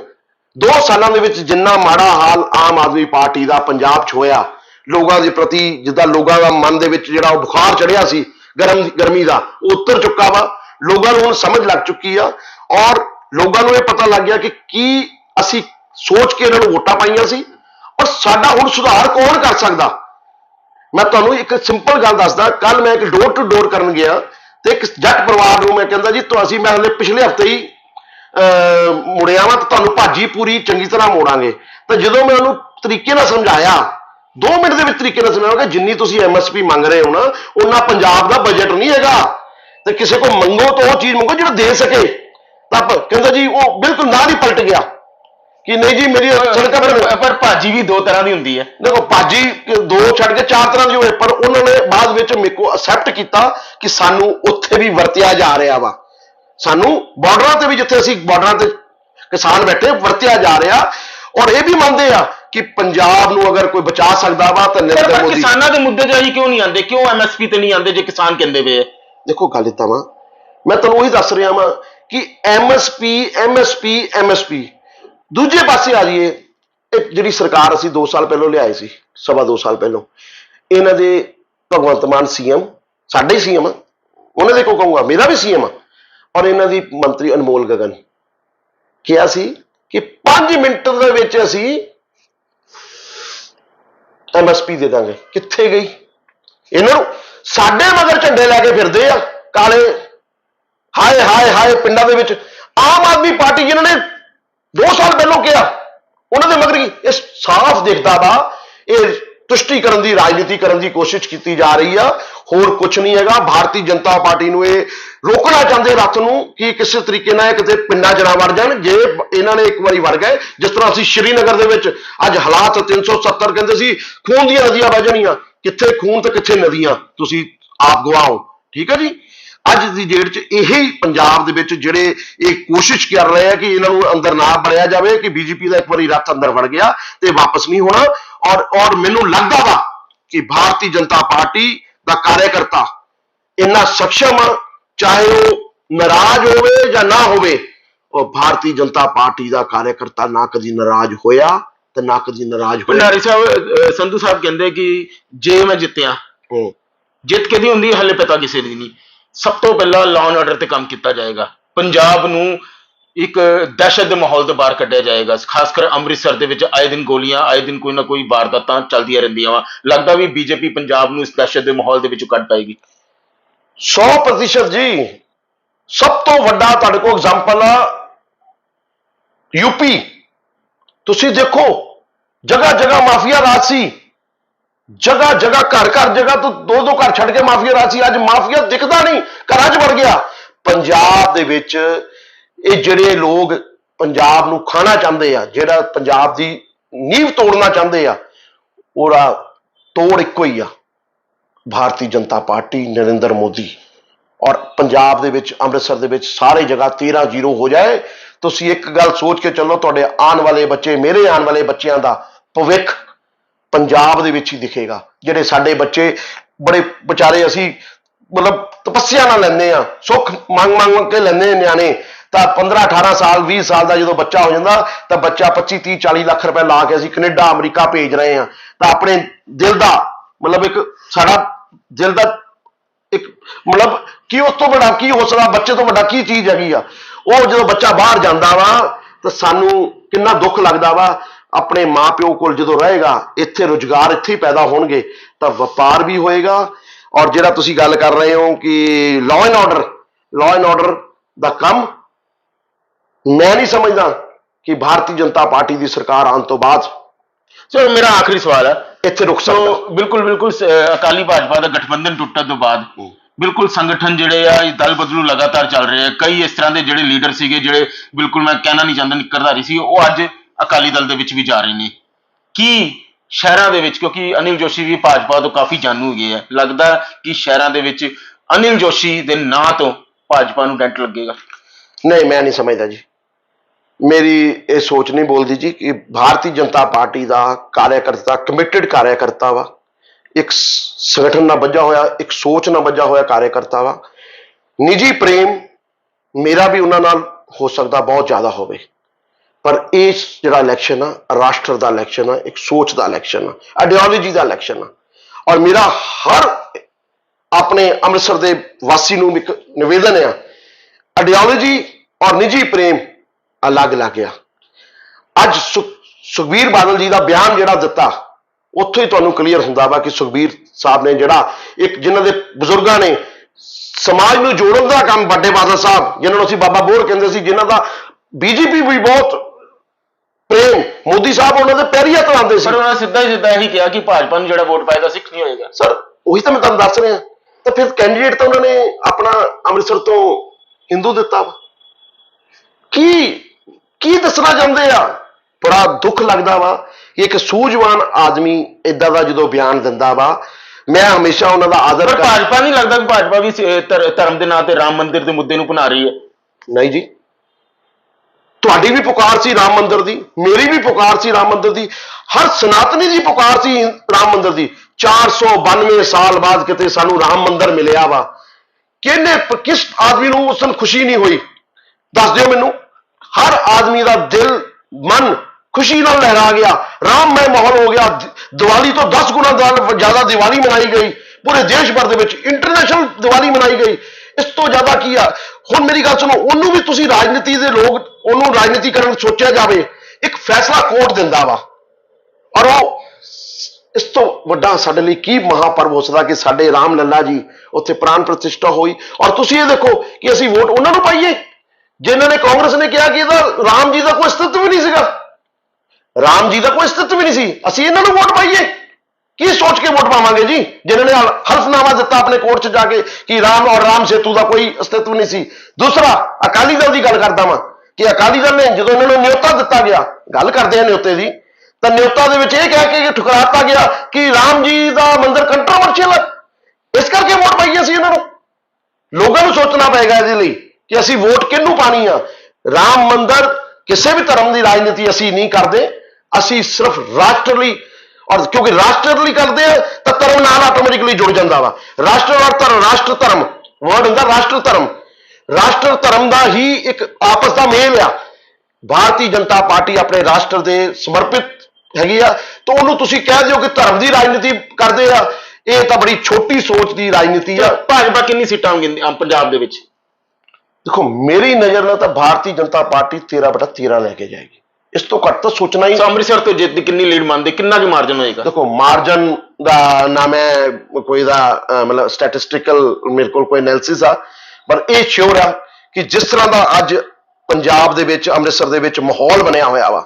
ਦੋ ਸਾਲਾਂ ਦੇ ਵਿੱਚ ਜਿੰਨਾ ਮਾੜਾ ਹਾਲ ਆਮ ਆਦਮੀ ਪਾਰਟੀ ਦਾ ਪੰਜਾਬ 'ਚ ਹੋਇਆ, ਲੋਕਾਂ ਦੇ ਪ੍ਰਤੀ ਜਿੱਦਾਂ ਲੋਕਾਂ ਦਾ ਮਨ ਦੇ ਵਿੱਚ ਜਿਹੜਾ ਉਹ ਬੁਖਾਰ ਚੜਿਆ ਸੀ, ਗਰਮ, ਗਰਮੀ ਦਾ, ਉਹ ਉਤਰ ਚੁੱਕਾ ਵਾ, ਲੋਕਾਂ ਨੂੰ ਹੁਣ ਸਮਝ ਲੱਗ ਚੁੱਕੀ ਆ ਔਰ ਲੋਕਾਂ ਨੂੰ ਇਹ ਪਤਾ ਲੱਗ ਗਿਆ ਕਿ ਕੀ ਅਸੀਂ ਸੋਚ ਕੇ ਇਹਨਾਂ ਨੂੰ ਵੋਟਾਂ ਪਾਈਆਂ ਸੀ ਔਰ ਸਾਡਾ ਹੁਣ ਸੁਧਾਰ ਕੌਣ ਕਰ ਸਕਦਾ? ਮੈਂ ਤੁਹਾਨੂੰ ਇੱਕ ਸਿੰਪਲ ਗੱਲ ਦੱਸਦਾ ਕੱਲ ਮੈਂ ਇੱਕ ਡੋਰ ਟੂ ਡੋਰ ਕਰਨ ਗਿਆ ਤੇ ਇੱਕ ਜੱਟ ਪਰਿਵਾਰ ਨੂੰ ਮੈਂ ਕਹਿੰਦਾ ਜੀ, ਤੋਂ ਅਸੀਂ ਮੈਂ ਹਲੇ ਪਿਛਲੇ ਹਫ਼ਤੇ ਹੀ ਮੁੜਿਆ ਵਾਂ ਤੇ ਤੁਹਾਨੂੰ ਭਾਜੀ ਪੂਰੀ ਚੰਗੀ ਤਰ੍ਹਾਂ ਮੋੜਾਂਗੇ। ਤਾਂ ਜਦੋਂ ਮੈਂ ਉਹਨੂੰ ਤਰੀਕੇ ਨਾਲ ਸਮਝਾਇਆ 2 ਮਿੰਟ ਦੇ ਵਿੱਚ ਤਰੀਕੇ ਨਾਲ ਸਮਝਾਇਆ ਕਿ ਜਿੰਨੀ ਤੁਸੀਂ ਐਮਐਸਪੀ ਮੰਗ ਰਹੇ ਹੋ ਨਾ ਉਹਨਾਂ ਪੰਜਾਬ ਦਾ ਬਜਟ ਨਹੀਂ ਹੈਗਾ। ਤੇ ਕਿਸੇ ਕੋ ਮੰਗੋ ਤਾਂ ਉਹ ਚੀਜ਼ ਮੰਗੋ ਜਿਹੜਾ ਦੇ ਸਕੇ। ਤਾਂ ਕਹਿੰਦਾ ਜੀ ਉਹ ਬਿਲਕੁਲ ਨਾਲ ਹੀ ਪਲਟ ਗਿਆ। ਕਿ ਨਹੀਂ ਜੀ ਮੇਰੀ ਸੜਕਾਂ ਪਰ ਪਰ ਭਾਜੀ ਵੀ ਦੋ ਤਰ੍ਹਾਂ ਦੀ ਹੁੰਦੀ ਹੈ। ਦੇਖੋ ਭਾਜੀ ਦੋ ਛੱਡ ਕੇ ਚਾਰ ਤਰ੍ਹਾਂ ਦੀ ਹੋਏ ਪਰ ਉਹਨਾਂ ਨੇ ਬਾਅਦ ਵਿੱਚ ਮੇਰੇ ਕੋ ਅਸੈਪਟ ਕੀਤਾ ਕਿ ਸਾਨੂੰ ਉੱਥੇ ਵੀ ਵਰਤਿਆ ਜਾ ਰਿਹਾ ਵਾ। ਸਾਨੂੰ ਬਾਰਡਰਾਂ ਤੇ ਵੀ ਜਿੱਥੇ ਅਸੀਂ ਬਾਰਡਰਾਂ ਤੇ ਕਿਸਾਨ ਬੈਠੇ ਵਰਤਿਆ ਜਾ ਰਿਹਾ। ਔਰ ਇਹ ਵੀ ਮੰਨਦੇ ਆ ਕਿ ਪੰਜਾਬ ਨੂੰ ਅਗਰ ਕੋਈ ਬਚਾ ਸਕਦਾ ਵਾ ਤਾਂ ਨਰਿੰਦਰ ਮੋਦੀ ਕਿਸਾਨਾਂ ਦੇ ਮੁੱਦੇ ਤੇ ਅਸੀਂ ਕਿਉਂ ਨਹੀਂ ਆਉਂਦੇ? ਕਿਉਂ ਐਮਐਸਪੀ ਤੇ ਨਹੀਂ ਆਉਂਦੇ ਜੇ ਕਿਸਾਨ ਕਹਿੰਦੇ ਪਏ ਆ? ਦੇਖੋ ਗੱਲ ਇਤਾਂ ਵਾ। ਮੈਂ ਤੁਹਾਨੂੰ ਉਹੀ ਦੱਸ ਰਿਹਾ ਵਾਂ ਕਿ ਐਮਐਸਪੀ ਐਮਐਸਪੀ ਐਮਐਸਪੀ ਦੂਜੇ ਪਾਸੇ ਆ ਜਾਈਏ। ਇਹ ਜਿਹੜੀ ਸਰਕਾਰ ਅਸੀਂ 2 ਸਾਲ ਪਹਿਲਾਂ ਲਿਆਏ ਸੀ ਸਵਾ 2 ਸਾਲ ਪਹਿਲਾਂ ਇਹਨਾਂ ਦੇ ਭਗਵੰਤ ਮਾਨ ਸੀਐਮ ਸਾਡੇ ਸੀਐਮ ਉਹਨਾਂ ਦੇ ਕੋ ਕਹੂੰਗਾ ਮੇਰਾ ਵੀ ਸੀਐਮ ਔਰ ਇਹਨਾਂ ਦੀ ਮੰਤਰੀ ਅਨਮੋਲ ਗਗਨ। ਕਿਹਾ ਸੀ ਕਿ 5 ਮਿੰਟ ਦੇ ਵਿੱਚ ਅਸੀਂ ਐਮਐਸਪੀ ਦੇ ਦਾਂਗੇ। ਕਿੱਥੇ ਗਈ? ਇਹਨਾਂ ਨੂੰ ਸਾਡੇ ਮਗਰ ਝੰਡੇ ਲੈ ਕੇ ਫਿਰਦੇ ਆ, ਕਾਲੇ। ਹਾਏ ਹਾਏ ਹਾਏ, ਪਿੰਡਾਂ ਦੇ ਵਿੱਚ। ਆਮ ਆਦਮੀ ਪਾਰਟੀ ਜਿਨ੍ਹਾਂ ਨੇ 2 ਸਾਲ ਪਹਿਲਾਂ ਕਿਹਾ, ਉਹਨਾਂ ਦੇ ਮਗਰ ਇਹ ਸਾਫ਼ ਦਿਖਦਾ ਵਾ, ਇਹ ਤੁਸ਼ਟੀਕਰਨ ਦੀ, ਰਾਜਨੀਤੀ ਕਰਨ ਦੀ ਕੋਸ਼ਿਸ਼ ਕੀਤੀ ਜਾ ਰਹੀ ਆ। ਹੋਰ ਕੁਝ ਨਹੀਂ ਹੈਗਾ। ਭਾਰਤੀ ਜਨਤਾ ਪਾਰਟੀ ਨੂੰ ਇਹ ਰੋਕਣਾ ਚਾਹੁੰਦੇ ਰੱਥ ਨੂੰ ਕਿ ਕਿਸੇ ਤਰੀਕੇ ਨਾਲ ਕਿਤੇ ਪਿੰਡਾਂ 'ਚ ਨਾ ਵੜ ਜਾਣ। ਜੇ ਇਹਨਾਂ ਨੇ ਇੱਕ ਵਾਰੀ ਵੜ ਗਏ, ਜਿਸ ਤਰ੍ਹਾਂ ਅਸੀਂ ਸ਼੍ਰੀਨਗਰ ਦੇ ਵਿੱਚ ਅੱਜ ਹਾਲਾਤ 370 ਕਹਿੰਦੇ ਸੀ, ਖੂਨ ਦੀਆਂ ਨਦੀਆਂ ਵਹਿ ਜਾਣੀਆਂ। ਕਿੱਥੇ ਖੂਨ ਤੇ ਕਿੱਥੇ ਨਦੀਆਂ? ਤੁਸੀਂ ਆਪ ਗਵਾਓ। ਠੀਕ ਹੈ ਜੀ? ਅੱਜ ਦੀ ਡੇਟ 'ਚ ਇਹੀ ਪੰਜਾਬ ਦੇ ਵਿੱਚ ਜਿਹੜੇ ਇਹ ਕੋਸ਼ਿਸ਼ ਕਰ ਰਹੇ ਆ ਕਿ ਇਹਨਾਂ ਨੂੰ ਅੰਦਰ ਨਾ ਵੜਿਆ ਜਾਵੇ, ਕਿ ਬੀਜੇਪੀ ਦਾ ਇੱਕ ਵਾਰੀ ਰੱਥ ਅੰਦਰ ਵੜ ਗਿਆ ਤੇ ਵਾਪਸ ਨਹੀਂ ਹੋਣਾ। ਔਰ ਔਰ ਮੈਨੂੰ ਲੱਗਦਾ ਵਾ ਕਿ ਭਾਰਤੀ ਜਨਤਾ ਪਾਰਟੀ ਦਾ ਕਾਰਜਕਰਤਾ ਇੰਨਾ ਸક્ષਮ ਚਾਹੇ ਉਹ ਨਾਰਾਜ਼ ਹੋਵੇ ਜਾਂ ਨਾ ਹੋਵੇ ਉਹ ਭਾਰਤੀ ਜਨਤਾ ਪਾਰਟੀ ਦਾ ਕਾਰਜਕਰਤਾ ਨਾ ਕਦੀ ਨਾਰਾਜ਼ ਹੋਇਆ ਤੇ ਨਾ ਕਦੀ ਨਾਰਾਜ਼ ਹੋਇਆ। ਭੰਡਾਰੀ ਸਾਹਿਬ ਸੰਧੂ ਸਾਹਿਬ ਕਹਿੰਦੇ ਕਿ ਜੇ ਮੈਂ ਜਿੱਤਿਆ ਹੂੰ। ਜਿੱਤ ਕਿਹਦੀ ਹੁੰਦੀ ਹਲੇ ਪਤਾ ਕਿਸੇ ਦੀ ਨਹੀਂ। ਸਭ ਤੋਂ ਪਹਿਲਾਂ ਲਾਅ ਐਂਡ ਆਰਡਰ ਤੇ ਕੰਮ ਕੀਤਾ ਜਾਏਗਾ। ਪੰਜਾਬ ਨੂੰ ਇੱਕ ਦਹਿਸ਼ਤ ਦੇ ਮਾਹੌਲ ਤੋਂ ਬਾਹਰ ਕੱਢਿਆ ਜਾਏਗਾ। ਖਾਸ ਕਰ ਅੰਮ੍ਰਿਤਸਰ ਦੇ ਵਿੱਚ ਆਏ ਦਿਨ ਗੋਲੀਆਂ, ਆਏ ਦਿਨ ਕੋਈ ਨਾ ਕੋਈ ਵਾਰਦਾਤਾਂ ਚੱਲਦੀਆਂ ਰਹਿੰਦੀਆਂ ਵਾ। ਲੱਗਦਾ ਵੀ ਬੀਜੇਪੀ ਪੰਜਾਬ ਨੂੰ ਇਸ ਦਹਿਸ਼ਤ ਦੇ ਮਾਹੌਲ ਦੇ ਵਿੱਚੋਂ ਕੱਢ ਪਾਏਗੀ। 100% ਜੀ, ਸਭ ਤੋਂ ਵੱਡਾ ਤੁਹਾਡੇ ਕੋਲ ਐਗਜ਼ਾਮਪਲ ਆ, ਯੂਪੀ। ਤੁਸੀਂ ਦੇਖੋ ਜਗ੍ਹਾ ਜਗ੍ਹਾ ਮਾਫੀਆ ਰਾਜ। ਸੀ ਜਗ੍ਹਾ ਜਗ੍ਹਾ ਘਰ ਘਰ ਜਗ੍ਹਾ ਤੋਂ ਦੋ ਦੋ ਘਰ ਛੱਡ ਕੇ ਮਾਫੀਆ ਰਾਜ। ਸੀ ਅੱਜ ਮਾਫੀਆ ਦਿਖਦਾ ਨਹੀਂ, ਘਰਾਂ 'ਚ ਵੜ ਗਿਆ। ਪੰਜਾਬ ਦੇ ਵਿੱਚ ਇਹ ਜਿਹੜੇ ਲੋਕ ਪੰਜਾਬ ਨੂੰ ਖਾਣਾ ਚਾਹੁੰਦੇ ਆ, ਜਿਹੜਾ ਪੰਜਾਬ ਦੀ ਨੀਂਹ ਤੋੜਨਾ ਚਾਹੁੰਦੇ ਆ, ਉਹਦਾ ਤੋੜ ਇੱਕੋ ਹੀ ਆ, ਭਾਰਤੀ ਜਨਤਾ ਪਾਰਟੀ, ਨਰਿੰਦਰ ਮੋਦੀ। ਔਰ ਪੰਜਾਬ ਦੇ ਵਿੱਚ, ਅੰਮ੍ਰਿਤਸਰ ਦੇ ਵਿੱਚ ਸਾਰੇ ਜਗ੍ਹਾ 13-0 ਹੋ ਜਾਏ, ਤੁਸੀਂ ਇੱਕ ਗੱਲ ਸੋਚ ਕੇ ਚੱਲੋ, ਤੁਹਾਡੇ ਆਉਣ ਵਾਲੇ ਬੱਚੇ, ਮੇਰੇ ਆਉਣ ਵਾਲੇ ਬੱਚਿਆਂ ਦਾ ਭਵਿੱਖ ਪੰਜਾਬ ਦੇ ਵਿੱਚ ਹੀ ਦਿਖੇਗਾ। ਜਿਹੜੇ ਸਾਡੇ ਬੱਚੇ, ਬੜੇ ਵਿਚਾਰੇ ਅਸੀਂ ਮਤਲਬ ਤਪੱਸਿਆ ਨਾਲ ਲੈਂਦੇ ਆ, ਸੁੱਖ ਮੰਗ ਮੰਗ ਕੇ ਲੈਂਦੇ ਨਿਆਣੇ ਤਾਂ 15 18 ਸਾਲ 20 ਸਾਲ ਦਾ ਜਦੋਂ ਬੱਚਾ ਹੋ ਜਾਂਦਾ, ਤਾਂ ਬੱਚਾ 25 30 40 ਲੱਖ ਰੁਪਏ ਲਾ ਕੇ ਅਸੀਂ ਕੈਨੇਡਾ, ਅਮਰੀਕਾ ਭੇਜ ਰਹੇ ਹਾਂ। ਤਾਂ ਆਪਣੇ ਦਿਲ ਦਾ, ਮਤਲਬ ਇੱਕ ਸਾਡਾ ਦਿਲ ਦਾ ਇੱਕ, ਮਤਲਬ ਕੀ ਉਸ ਤੋਂ ਵੱਡਾ ਕੀ ਹੋ ਸਕਦਾ, ਬੱਚੇ ਤੋਂ ਵੱਡਾ ਕੀ ਚੀਜ਼ ਹੈਗੀ ਆ? ਉਹ ਜਦੋਂ ਬੱਚਾ ਬਾਹਰ ਜਾਂਦਾ ਵਾ, ਤਾਂ ਸਾਨੂੰ ਕਿੰਨਾ ਦੁੱਖ ਲੱਗਦਾ ਵਾ। ਆਪਣੇ ਮਾਪਿਓ ਕੋਲ ਜਦੋਂ ਰਹੇਗਾ, ਇੱਥੇ ਰੁਜ਼ਗਾਰ ਇੱਥੇ ਹੀ ਪੈਦਾ ਹੋਣਗੇ, ਤਾਂ ਵਪਾਰ ਵੀ ਹੋਏਗਾ। ਔਰ ਜਿਹੜਾ ਤੁਸੀਂ ਗੱਲ ਕਰ ਰਹੇ ਹੋ ਕਿ law and order law and order ਦਾ ਕੰਮ ਮੈਂ ਨਹੀਂ ਸਮਝਦਾ ਕਿ ਭਾਰਤੀ ਜਨਤਾ ਪਾਰਟੀ ਦੀ ਸਰਕਾਰ ਆਉਣ ਤੋਂ ਬਾਅਦ ਸੋ ਮੇਰਾ ਆਖਰੀ ਸਵਾਲ ਹੈ। ਇੱਥੇ ਰੁਕ ਸੋ ਸਕਦਾ ਬਿਲਕੁਲ ਬਿਲਕੁਲ ਅਕਾਲੀ ਭਾਜਪਾ ਦਾ ਗਠਬੰਧਨ ਟੁੱਟਣ ਤੋਂ ਬਾਅਦ। ਬਿਲਕੁਲ ਸੰਗਠਨ ਜਿਹੜੇ ਆ ਇਹ ਦਲ ਬਦਲੂ ਲਗਾਤਾਰ ਚੱਲ ਰਹੇ ਆ। ਕਈ ਇਸ ਤਰ੍ਹਾਂ ਦੇ ਜਿਹੜੇ ਲੀਡਰ ਸੀਗੇ ਜਿਹੜੇ ਬਿਲਕੁਲ ਮੈਂ ਕਹਿਣਾ ਨਹੀਂ ਚਾਹੁੰਦਾ ਨਿਕਰਧਾਰੀ ਸੀ ਉਹ ਅੱਜ ਅਕਾਲੀ ਦਲ ਦੇ ਵਿੱਚ ਵੀ ਜਾ ਰਹੇ ਨੇ। ਕੀ ਸ਼ਹਿਰਾਂ ਦੇ ਵਿੱਚ ਕਿਉਂਕਿ ਅਨਿਲ ਜੋਸ਼ੀ ਵੀ ਭਾਜਪਾ ਤੋਂ ਕਾਫੀ ਜਾਣੂ ਹੈਗੇ ਆ ਲੱਗਦਾ ਕਿ ਸ਼ਹਿਰਾਂ ਦੇ ਵਿੱਚ ਅਨਿਲ ਜੋਸ਼ੀ ਦੇ ਨਾਂ ਤੋਂ ਭਾਜਪਾ ਨੂੰ ਡੈਂਟ ਲੱਗੇਗਾ? ਨਹੀਂ ਮੈਂ ਨਹੀਂ ਸਮਝਦਾ ਜੀ। ਮੇਰੀ ਇਹ ਸੋਚ ਨਹੀਂ ਬੋਲਦੀ ਜੀ ਕਿ ਭਾਰਤੀ ਜਨਤਾ ਪਾਰਟੀ ਦਾ ਕਾਰਜਕਰਤਾ ਕਮਿਟਡ ਕਾਰਜਕਰਤਾ ਵਾ। ਇੱਕ ਸੰਗਠਨ ਨਾਲ ਬੱਝਾ ਹੋਇਆ, ਇੱਕ ਸੋਚ ਨਾਲ ਬੱਝਾ ਹੋਇਆ ਕਾਰਜਕਰਤਾ ਵਾ। ਨਿੱਜੀ ਪ੍ਰੇਮ ਮੇਰਾ ਵੀ ਉਹਨਾਂ ਨਾਲ ਹੋ ਸਕਦਾ ਬਹੁਤ ਜ਼ਿਆਦਾ ਹੋਵੇ। ਪਰ ਇਸ ਜਿਹੜਾ ਇਲੈਕਸ਼ਨ ਆ, ਰਾਸ਼ਟਰ ਦਾ ਇਲੈਕਸ਼ਨ ਆ, ਇੱਕ ਸੋਚ ਦਾ ਇਲੈਕਸ਼ਨ ਆ ਆਈਡੀਓਲੋਜੀ ਦਾ ਇਲੈਕਸ਼ਨ ਆ। ਔਰ ਮੇਰਾ ਹਰ ਆਪਣੇ ਅੰਮ੍ਰਿਤਸਰ ਦੇ ਵਾਸੀ ਨੂੰ ਇੱਕ ਨਿਵੇਦਨ ਆ ਆਈਡੀਓਲੋਜੀ ਔਰ ਨਿੱਜੀ ਪ੍ਰੇਮ ਅਲੱਗ ਲੱਗ ਗਿਆ। ਅੱਜ ਸੁਖਬੀਰ ਬਾਦਲ ਜੀ ਦਾ ਬਿਆਨ ਜਿਹੜਾ ਦਿੱਤਾ ਉੱਥੋਂ ਹੀ ਤੁਹਾਨੂੰ ਕਲੀਅਰ ਹੁੰਦਾ ਵਾ ਕਿ ਸੁਖਬੀਰ ਸਾਹਿਬ ਨੇ ਜਿਹੜਾ ਇੱਕ ਜਿਨ੍ਹਾਂ ਦੇ ਬਜ਼ੁਰਗਾਂ ਨੇ ਸਮਾਜ ਨੂੰ ਜੋੜਨ ਦਾ ਕੰਮ ਵੱਡੇ ਬਾਦਲ ਸਾਹਿਬ ਜਿਨ੍ਹਾਂ ਨੂੰ ਅਸੀਂ ਬਾਬਾ ਬੋਰ ਕਹਿੰਦੇ ਸੀ ਜਿਨ੍ਹਾਂ ਦਾ ਬੀਜੇਪੀ ਵੀ ਬਹੁਤ ਪ੍ਰੇਮ ਮੋਦੀ ਸਾਹਿਬ ਉਹਨਾਂ ਦੇ ਪੈਰੀਂ ਹੱਥ ਲਾਉਂਦੇ ਸੀ। ਪਰ ਉਹਨਾਂ ਸਿੱਧਾ ਹੀ ਸਿੱਧਾ ਇਹੀ ਕਿਹਾ ਕਿ ਭਾਜਪਾ ਨੂੰ ਜਿਹੜਾ ਵੋਟ ਪਾਏਗਾ ਸਿੱਖ ਨਹੀਂ ਹੋਏਗਾ। ਸਰ ਉਹੀ ਤਾਂ ਮੈਂ ਤੁਹਾਨੂੰ ਦੱਸ ਰਿਹਾ। ਤਾਂ ਫਿਰ ਕੈਂਡੀਡੇਟ ਤਾਂ ਉਹਨਾਂ ਨੇ ਆਪਣਾ ਅੰਮ੍ਰਿਤਸਰ ਤੋਂ ਹਿੰਦੂ ਦਿੱਤਾ ਵਾ। ਕੀ ਕੀ ਦੱਸਣਾ ਚਾਹੁੰਦੇ ਆ? ਬੜਾ ਦੁੱਖ ਲੱਗਦਾ ਵਾ ਕਿ ਇੱਕ ਸੂਝਵਾਨ ਆਦਮੀ ਇਦਾਂ ਦਾ ਜਦੋਂ ਬਿਆਨ ਦਿੰਦਾ ਵਾ ਮੈਂ ਹਮੇਸ਼ਾ ਉਹਨਾਂ ਦਾ ਆਦਰ ਪਰ ਕਰ ਭਾਜਪਾ ਨਹੀਂ ਲੱਗਦਾ ਕਿ ਭਾਜਪਾ ਵੀ ਸ- ਧਰ- ਧਰਮ ਦੇ ਨਾਂ ਤੇ ਰਾਮ ਮੰਦਿਰ ਦੇ ਮੁੱਦੇ ਨੂੰ ਬਣਾ ਰਹੀ ਹੈ। ਨਹੀਂ ਜੀ। ਤੁਹਾਡੀ ਵੀ ਪੁਕਾਰ ਸੀ ਰਾਮ ਮੰਦਿਰ ਦੀ ਮੇਰੀ ਵੀ ਪੁਕਾਰ ਸੀ ਰਾਮ ਮੰਦਿਰ ਦੀ ਹਰ ਸਨਾਤਨੀ ਦੀ ਪੁਕਾਰ ਸੀ ਰਾਮ ਮੰਦਿਰ ਦੀ। 492 ਸਾਲ ਬਾਅਦ ਕਿਤੇ ਸਾਨੂੰ ਰਾਮ ਮੰਦਿਰ ਮਿਲਿਆ ਵਾ। ਕਿਹਨੇ ਕਿਸ ਆਦਮੀ ਨੂੰ ਉਸ ਦਿਨ ਖੁਸ਼ੀ ਨਹੀਂ ਹੋਈ? ਦੱਸ ਦਿਓ ਮੈਨੂੰ। ਹਰ ਆਦਮੀ ਦਾ ਦਿਲ, ਮਨ ਖੁਸ਼ੀ ਨਾਲ ਲਹਿਰਾ ਗਿਆ। ਰਾਮਮय ਮਾਹੌਲ ਹੋ ਗਿਆ। ਦੀਵਾਲੀ ਤੋਂ 10 ਗੁਣਾ ਜ਼ਿਆਦਾ ਦੀਵਾਲੀ ਮਨਾਈ ਗਈ। ਪੂਰੇ ਦੇਸ਼ ਭਰ ਦੇ ਵਿੱਚ ਇੰਟਰਨੈਸ਼ਨਲ ਦੀਵਾਲੀ ਮਨਾਈ ਗਈ। ਇਸ ਤੋਂ ਜ਼ਿਆਦਾ ਕੀ ਆ? ਹੁਣ ਮੇਰੀ ਗੱਲ ਸੁਣੋ, ਉਹਨੂੰ ਵੀ ਤੁਸੀਂ ਰਾਜਨੀਤੀ ਦੇ ਲੋਕ ਉਹਨੂੰ ਰਾਜਨੀਤੀ ਕਰਨ ਸੋਚਿਆ ਜਾਵੇ, ਇੱਕ ਫੈਸਲਾ ਕੋਰਟ ਦਿੰਦਾ ਵਾ। ਔਰ ਉਹ ਇਸ ਤੋਂ ਵੱਡਾ ਸਾਡੇ ਲਈ ਕੀ ਮਹਾਪਰਵ ਹੋ ਸਕਦਾ ਕਿ ਸਾਡੇ ਰਾਮ ਲੱਲਾ ਜੀ ਉੱਥੇ ਪ੍ਰਾਨ ਪ੍ਰਤਿਸ਼ਠਾ ਹੋਈ? ਔਰ ਤੁਸੀਂ ਇਹ ਦੇਖੋ ਕਿ ਅਸੀਂ ਵੋਟ ਉਹਨਾਂ ਨੂੰ ਪਾਈਏ? ਜਿਨ੍ਹਾਂ ਨੇ ਕਾਂਗਰਸ ਨੇ ਕਿਹਾ ਕਿ ਇਹਦਾ ਰਾਮ ਜੀ ਦਾ ਕੋਈ ਅਸਤਿਤਵ ਵੀ ਨਹੀਂ ਸੀਗਾ। ਰਾਮ ਜੀ ਦਾ ਕੋਈ ਅਸਤਿਤਵ ਵੀ ਨਹੀਂ ਸੀ। ਅਸੀਂ ਇਹਨਾਂ ਨੂੰ ਵੋਟ ਪਾਈਏ। ਕੀ ਸੋਚ ਕੇ ਵੋਟ ਪਾਵਾਂਗੇ ਜੀ? ਜਿਨ੍ਹਾਂ ਨੇ ਹਲਫਨਾਮਾ ਦਿੱਤਾ ਆਪਣੇ ਕੋਰਟ 'ਚ ਜਾ ਕੇ ਕਿ ਰਾਮ ਔਰ ਰਾਮ ਸੇਤੂ ਦਾ ਕੋਈ ਅਸਤਿਤਵ ਨਹੀਂ ਸੀ। ਦੂਸਰਾ, ਅਕਾਲੀ ਦਲ ਦੀ ਗੱਲ ਕਰਦਾ ਵਾਂ ਕਿ ਅਕਾਲੀ ਦਲ ਨੇ ਜਦੋਂ ਇਹਨਾਂ ਨੂੰ ਨਿਯੋਤਾ ਦਿੱਤਾ ਗਿਆ, ਗੱਲ ਕਰਦੇ ਆ ਨਿਯੋਤੇ ਦੀ, ਤਾਂ ਨਿਯੋਤਾ ਦੇ ਵਿੱਚ ਇਹ ਕਹਿ ਕੇ ਠੁਕਰਾਤਾ ਗਿਆ ਕਿ ਰਾਮ ਜੀ ਦਾ ਮੰਦਿਰ ਕੰਟਰੋਵਰਸ਼ੀਅਲ ਹੈ। ਇਸ ਕਰਕੇ ਵੋਟ ਪਾਈ ਅਸੀਂ ਇਹਨਾਂ ਨੂੰ। ਲੋਕਾਂ ਨੂੰ ਸੋਚਣਾ ਪਏਗਾ ਇਹਦੇ ਲਈ। ਕਿ ਅਸੀਂ ਵੋਟ ਕਿਹਨੂੰ ਪਾਣੀ ਆ? ਰਾਮ ਮੰਦਰ ਕਿਸੇ ਵੀ ਧਰਮ ਦੀ ਰਾਜਨੀਤੀ ਅਸੀਂ ਨਹੀਂ ਕਰਦੇ। ਅਸੀਂ ਸਿਰਫ ਰਾਸ਼ਟਰ ਲਈ ਔਰ ਕਿਉਂਕਿ ਰਾਸ਼ਟਰ ਲਈ ਕਰਦੇ ਆ, ਤਾਂ ਧਰਮ ਨਾਲ ਆਟੋਮੈਟਿਕਲੀ ਜੁੜ ਜਾਂਦਾ ਵਾ। ਰਾਸ਼ਟਰ ਔਰ ਧਰਮ, ਰਾਸ਼ਟਰ ਧਰਮ। ਵਰਡ ਹੁੰਦਾ ਰਾਸ਼ਟਰ ਧਰਮ। ਰਾਸ਼ਟਰ ਧਰਮ ਦਾ ਹੀ ਇੱਕ ਆਪਸ ਦਾ ਮੇਲ ਆ। ਭਾਰਤੀ ਜਨਤਾ ਪਾਰਟੀ ਆਪਣੇ ਰਾਸ਼ਟਰ ਦੇ ਸਮਰਪਿਤ ਹੈਗੀ ਆ, ਤਾਂ ਉਹਨੂੰ ਤੁਸੀਂ ਕਹਿ ਦਿਓ ਕਿ ਧਰਮ ਦੀ ਰਾਜਨੀਤੀ ਕਰਦੇ ਆ। ਇਹ ਤਾਂ ਬੜੀ ਛੋਟੀ ਸੋਚ ਦੀ ਰਾਜਨੀਤੀ ਆ। ਭਾਜਪਾ ਕਿੰਨੀ ਸੀਟਾਂ ਆਉਂਗੀ ਪੰਜਾਬ ਦੇ ਵਿੱਚ? ਦੇਖੋ ਮੇਰੀ ਨਜ਼ਰ ਨਾਲ ਤਾਂ ਭਾਰਤੀ ਜਨਤਾ ਪਾਰਟੀ 13 ਬਟਾ 13 ਲੈ ਕੇ ਜਾਏਗੀ। ਇਸ ਤੋਂ ਘੱਟ ਤਾਂ ਸੋਚਣਾ ਹੀ ਸੋ ਅੰਮ੍ਰਿਤਸਰ ਤੋਂ ਜਿੱਤ ਦੀ ਕਿੰਨੀ ਲੀਡ ਮੰਨਦੇ? ਕਿੰਨਾ ਕੁ ਮਾਰਜਨ ਹੋਏਗਾ? ਦੇਖੋ ਮਾਰਜਨ ਦਾ ਨਾ ਮੈਂ ਕੋਈ ਦਾ ਮਤਲਬ ਸਟੈਟਿਸਟੀਕਲ ਮੇਰੇ ਕੋਲ ਕੋਈ ਐਨਾਲਿਸਿਸ ਆ ਪਰ ਇਹ ਸ਼ੋਰ ਆ ਕਿ ਜਿਸ ਤਰ੍ਹਾਂ ਦਾ ਅੱਜ ਪੰਜਾਬ ਦੇ ਵਿੱਚ ਅੰਮ੍ਰਿਤਸਰ ਦੇ ਵਿੱਚ ਮਾਹੌਲ ਬਣਿਆ ਹੋਇਆ ਵਾ